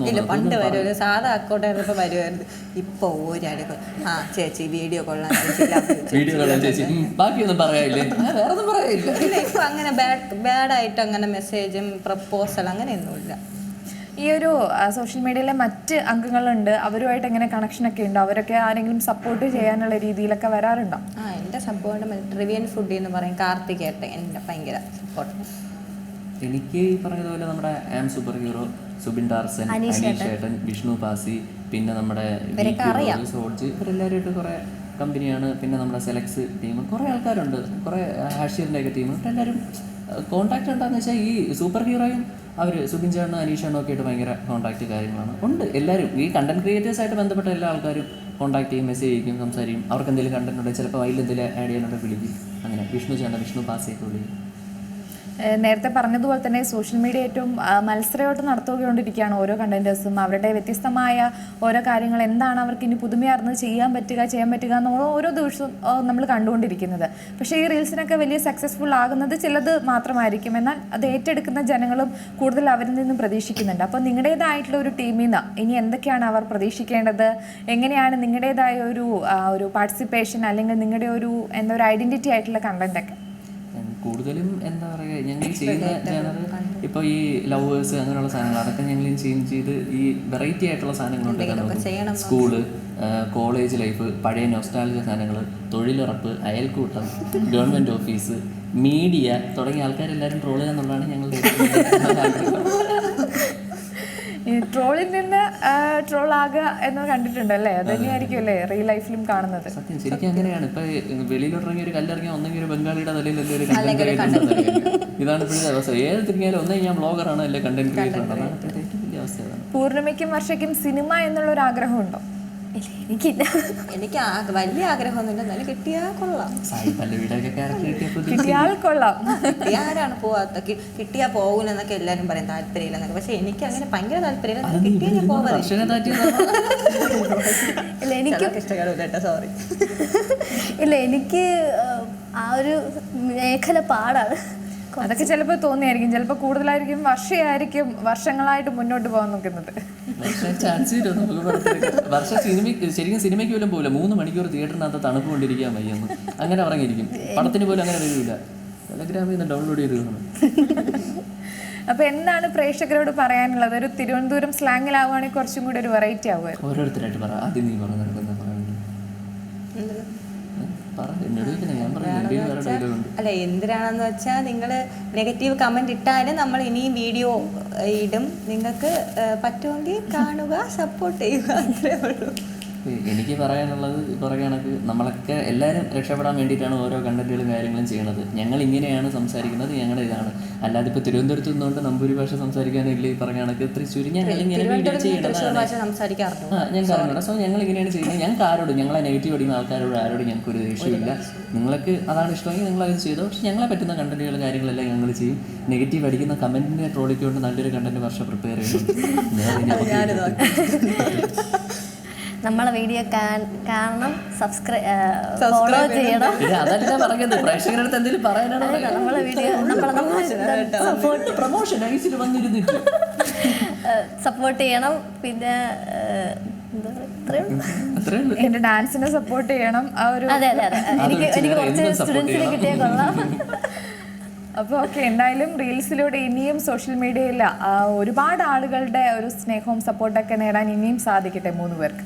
ഇല്ല. പണ്ട് വരുമല്ലോ ഒരു സാധാ അക്കൗണ്ട് ആയിരുന്നപ്പോ വരുമായിരുന്നു ഇപ്പൊ ഒരടി ആ ചേച്ചി വീഡിയോ കൊള്ളാം വീഡിയോ ചേച്ചി. ബാക്കിയൊന്നും പറയാനില്ലേ? വേറെ ഒന്നും പറയാനില്ല? ഇല്ല ഇപ്പൊ അങ്ങനെ ബാഡ് ബാഡായിട്ട് അങ്ങനെ മെസ്സേജും പ്രപ്പോസൽ അങ്ങനെയൊന്നുമില്ല. ഈ ഒരു സോഷ്യൽ മീഡിയയിലെ മറ്റ് അംഗങ്ങളുണ്ട്. അവരുമായിട്ട് എങ്ങനെ കണക്ഷൻ ഒക്കെ ഉണ്ടോ? അവരൊക്കെ ആരെങ്കിലും സപ്പോർട്ട് ചെയ്യാനുള്ള രീതിയിലൊക്കെ വരാറുണ്ടോ? ആ എന്റെ സപ്പോർട്ട് ട്രിവിയൻ ഫുഡ് എന്ന് പറയും. കാർത്തിക് കാർത്തികേട്ട എന്റെ ഭയങ്കര സപ്പോർട്ട് എനിക്ക് ഈ പറഞ്ഞതുപോലെ നമ്മുടെ ആം സൂപ്പർ ഹീറോ സുബിൻ ഡാർസൻ അനീഷ് ഏട്ടൻ വിഷ്ണു പാസി പിന്നെ നമ്മുടെ സോഡ്ജ് ഇവരെല്ലാവരുമായിട്ട് കുറേ കമ്പനിയാണ് പിന്നെ നമ്മുടെ സെലക്സ് ടീം കുറേ ആൾക്കാരുണ്ട്. കുറേ ഹാഷിറിന്റെ ഒക്കെ ടീം എല്ലാവരും കോൺടാക്ട് ഉണ്ടാന്ന് വെച്ചാൽ ഈ സൂപ്പർ ഹീറോയും അവർ സുബിൻ ചേട്ടനും അനീഷ് ചേട്ടനും ഒക്കെ ആയിട്ട് ഭയങ്കര കോൺടാക്ട് കാര്യങ്ങളാണ്. ഉണ്ട്. എല്ലാവരും ഈ കണ്ടന്റ് ക്രിയേറ്റേഴ്സായിട്ട് ബന്ധപ്പെട്ട എല്ലാ ആൾക്കാരും കോൺടാക്ട് ചെയ്യും മെസ്സേജ് ചെയ്യും സംസാരിക്കും. അവർക്ക് എന്തെങ്കിലും കണ്ടന്റ് ഉണ്ടെങ്കിൽ ചിലപ്പോൾ അതിൽ എന്തെങ്കിലും ആഡ് ചെയ്യാനുണ്ടെങ്കിൽ വിളിക്കും. അങ്ങനെ വിഷ്ണു ചേട്ടൻ വിഷ്ണു പാസിയൊക്കെ വിളിക്കും. നേരത്തെ പറഞ്ഞതുപോലെ തന്നെ സോഷ്യൽ മീഡിയ ഏറ്റവും ആ, മത്സരമായിട്ട് നടത്തുകൊണ്ടിരിക്കുകയാണ് ഓരോ കണ്ടന്റേഴ്സും അവരുടെ വ്യത്യസ്തമായ ഓരോ കാര്യങ്ങൾ എന്താണ് അവർക്ക് ഇനി പുതുമയാർന്ന് ചെയ്യാൻ പറ്റുക ചെയ്യാൻ പറ്റുക എന്നുള്ള ഓരോ- ദിവസവും നമ്മൾ കണ്ടുകൊണ്ടിരിക്കുന്നത്. പക്ഷേ ഈ റീൽസിനൊക്കെ വലിയ സക്സസ്ഫുൾ ആകുന്നത് ചിലത് മാത്രമായിരിക്കും. എന്നാൽ അത് ഏറ്റെടുക്കുന്ന ജനങ്ങളും കൂടുതൽ അവരിൽ നിന്നും പ്രതീക്ഷിക്കുന്നുണ്ട്. അപ്പോൾ നിങ്ങളുടേതായിട്ടുള്ള ഒരു ടീമിൽ നിന്ന് ഇനി എന്തൊക്കെയാണ് അവർ പ്രതീക്ഷിക്കേണ്ടത്? എങ്ങനെയാണ് നിങ്ങളുടേതായ ഒരു ഒരു പാർട്ടിസിപ്പേഷൻ അല്ലെങ്കിൽ നിങ്ങളുടെ ഒരു എന്താ ഒരു ഐഡന്റിറ്റി ആയിട്ടുള്ള ഉം, കൂടുതലും എന്താ പറയുക ഞങ്ങൾ ചെയ്യുന്ന ജനറൽ ഇപ്പോൾ ഈ ലവേഴ്സ് അങ്ങനെയുള്ള സാധനങ്ങൾ അതൊക്കെ ഞങ്ങൾ ചേഞ്ച് ചെയ്ത് ഈ വെറൈറ്റി ആയിട്ടുള്ള സാധനങ്ങൾ സാധനങ്ങളുണ്ട് സ്കൂൾ കോളേജ് ലൈഫ് പഴയ നോസ്റ്റാലജ സാധനങ്ങൾ തൊഴിലുറപ്പ് അയൽക്കൂട്ടം ഗവൺമെന്റ് ഓഫീസ് മീഡിയ തുടങ്ങിയ ആൾക്കാരെല്ലാവരും ട്രോൾ ചെയ്യാന്നുള്ളതാണ് ഞങ്ങളുടെ *laughs* ട്രോളിൽ നിന്ന് ട്രോൾ ആകുക എന്ന് കണ്ടിട്ടുണ്ട് അല്ലേ? അത് തന്നെയായിരിക്കും അല്ലേ റിയൽ ലൈഫിലും കാണുന്നത്? സത്യം ശരിക്കും അങ്ങനെയാണ്. ഇപ്പൊ വെളിയിലോട്ടിറങ്ങി ഒരു കല്ലിറങ്ങി ഒന്നെങ്കിൽ ഒരു ബംഗാളിയുടെ തലയിൽ ഒരു കണ്ടന്റ് ക്രിയേറ്റർ ഇതാണ് ഇപ്പോഴത്തെ അവസ്ഥ. ഏത് തിരിഞ്ഞാലും ഒന്നെങ്കിൽ ഞാൻ ബ്ലോഗറാണ് അല്ലെങ്കിൽ കണ്ടന്റ് ക്രിയേറ്റർ ആണ്. പൂർണിമയ്ക്കും വർഷയ്ക്കും സിനിമ എന്നുള്ള ഒരു ആഗ്രഹമുണ്ടോ ഇല്ല? എനിക്കില്ല. എനിക്ക് ആ- വലിയ ആഗ്രഹമൊന്നുമില്ല. എന്നാലും കിട്ടിയാ കൊള്ളാം. സായി പല്ലവിയുടെ ഒക്കെ ക്യാരക്ടർ കിട്ടിയപ്പോൾ കിട്ടിയാൽ കൊള്ളാം. കിട്ടിയാ ആരാണ് പോവാത്ത? കി- കിട്ടിയാ പോകൂലെന്നൊക്കെ എല്ലാരും പറയും. താല്പര്യമില്ലെന്നൊക്കെ പക്ഷെ എനിക്ക് അങ്ങനെ ഭയങ്കര താല്പര്യമില്ല. അത് കിട്ടിയാ ഞാൻ പോകാതെ ഇല്ല എനിക്ക് ഇഷ്ടപ്പെടില്ല കേട്ടോ സോറി ഇല്ല എനിക്ക് ആ, ആ ഒരു മേഖല പാടാണ്. അതൊക്കെ ചിലപ്പോൾ തോന്നിയായിരിക്കും ചിലപ്പോൾ കൂടുതലായിരിക്കും വർഷയായിരിക്കും വർഷങ്ങളായിട്ട് മുന്നോട്ട് പോകാൻ നോക്കുന്നത്. വർഷം ചാൻസ് സിനിമയ്ക്ക് ശരിക്കും സിനിമയ്ക്ക് പോലും പോകില്ല മൂന്ന് മണിക്കൂർ തിയേറ്ററിനകത്ത് തണുപ്പ് കൊണ്ടിരിക്കാൻ വയ്യെന്ന് അങ്ങനെ പറഞ്ഞിരിക്കും പടത്തിന് പോലും അങ്ങനെ വരില്ല ടെലഗ്രാമിൽ നിന്ന് ഡൗൺലോഡ് ചെയ്ത് കാണും. അപ്പൊ എന്താണ് പ്രേക്ഷകരോട് പറയാനുള്ളത്? ഒരു തിരുവനന്തപുരം സ്ലാങ്ങിലാവുകയാണെങ്കിൽ കുറച്ചും കൂടി ഒരു വെറൈറ്റി ആവുമായിരുന്നു. ഓരോരുത്തരായിട്ട് പറ. ആദ്യം നീ പറഞ്ഞു നിനക്കെന്താ പറയുന്നത് പറ എന്നോട് ചോദിക്കണേ ഞാൻ പറഞ്ഞു എന്റെ കയ്യിൽ വേറെ ഡയലോഗ് ഉണ്ട് അല്ല എന്തിനാണെന്ന് വെച്ചാൽ നിങ്ങൾ നെഗറ്റീവ് കമന്റ് ഇട്ടാലും നമ്മൾ ഇനിയും വീഡിയോ ഇടും. നിങ്ങൾക്ക് പറ്റുമെങ്കിൽ കാണുക സപ്പോർട്ട് ചെയ്യുക. അത്രേ ഉള്ളൂ. എനിക്ക് പറയാനുള്ളത് പറയുകയാണെങ്കിൽ കണക്ക്. നമ്മളൊക്കെ എല്ലാവരും രക്ഷപ്പെടാൻ വേണ്ടിയിട്ടാണ് ഓരോ കണ്ടന്റുകളും കാര്യങ്ങളും ചെയ്യുന്നത്. ഞങ്ങൾ ഇങ്ങനെയാണ് സംസാരിക്കുന്നത് ഞങ്ങളുടെ ഇതാണ്. അല്ലാതെ ഇപ്പോൾ തിരുവനന്തപുരത്ത് നിന്നുകൊണ്ട് നമ്പൂരി ഭാഷ സംസാരിക്കാനില്ല ഈ പറഞ്ഞ കണക്ക്. തൃശ്ശൂർ ഞങ്ങൾ ഇങ്ങനെ വീഡിയോ ചെയ്യണതാണ് ആ സോ ഞങ്ങൾ ഇങ്ങനെയാണ് ചെയ്യുന്നത്. ഞങ്ങൾക്ക് ആരോടും ഞങ്ങളെ നെഗറ്റീവ് അടിക്കുന്ന ആൾക്കാരോട് ആരോടും ഞങ്ങൾക്ക് ഒരു ദേഷ്യമില്ല നിങ്ങൾക്ക് അതാണ് ഇഷ്ടമെങ്കിൽ നിങ്ങൾ അത് ചെയ്തു. പക്ഷെ ഞങ്ങളെ പറ്റുന്ന കണ്ടന്റുകൾ കാര്യങ്ങളെല്ലാം ഞങ്ങൾ ചെയ്യും. നെഗറ്റീവ് അടിക്കുന്ന കമന്റിനെ ട്രോളിക്കൊണ്ട് നല്ലൊരു കണ്ടന്റ് വർഷം പ്രിപ്പയർ ചെയ്യുന്നുണ്ട് നമ്മളെ വീഡിയോ കാണണം സബ്സ്ക്രൈബ് ഫോളോ ചെയ്യണം. അതല്ല പറഞ്ഞത്. പ്രേക്ഷകരുടെ അടുത്ത് എന്തെങ്കിലും പറയാനാണ് അല്ല, നമ്മളെ വീഡിയോ നമ്മളെ സപ്പോർട്ട് പ്രൊമോഷൻ ഐസിൽ വന്നിരുന്നിട്ട്. സപ്പോർട്ട് ചെയ്യണം. പിന്നെ എന്റെ ഡാൻസിനെ സപ്പോർട്ട് ചെയ്യണം. ആ ഒരു അതെ അതെ അതെ. എനിക്ക് എനിക്ക് കുറച്ച് സ്റ്റുഡൻസിനെ കിട്ടിയ കിട്ടിയാൽ കൊള്ളാം. അപ്പോൾ ഓക്കെ എന്തായാലും റീൽസിലൂടെ ഇനിയും സോഷ്യൽ മീഡിയയിൽ ഒരുപാട് ആളുകളുടെ ഒരു സ്നേഹവും സപ്പോർട്ടൊക്കെ നേടാൻ ഇനിയും സാധിക്കട്ടെ മൂന്ന് പേർക്ക്.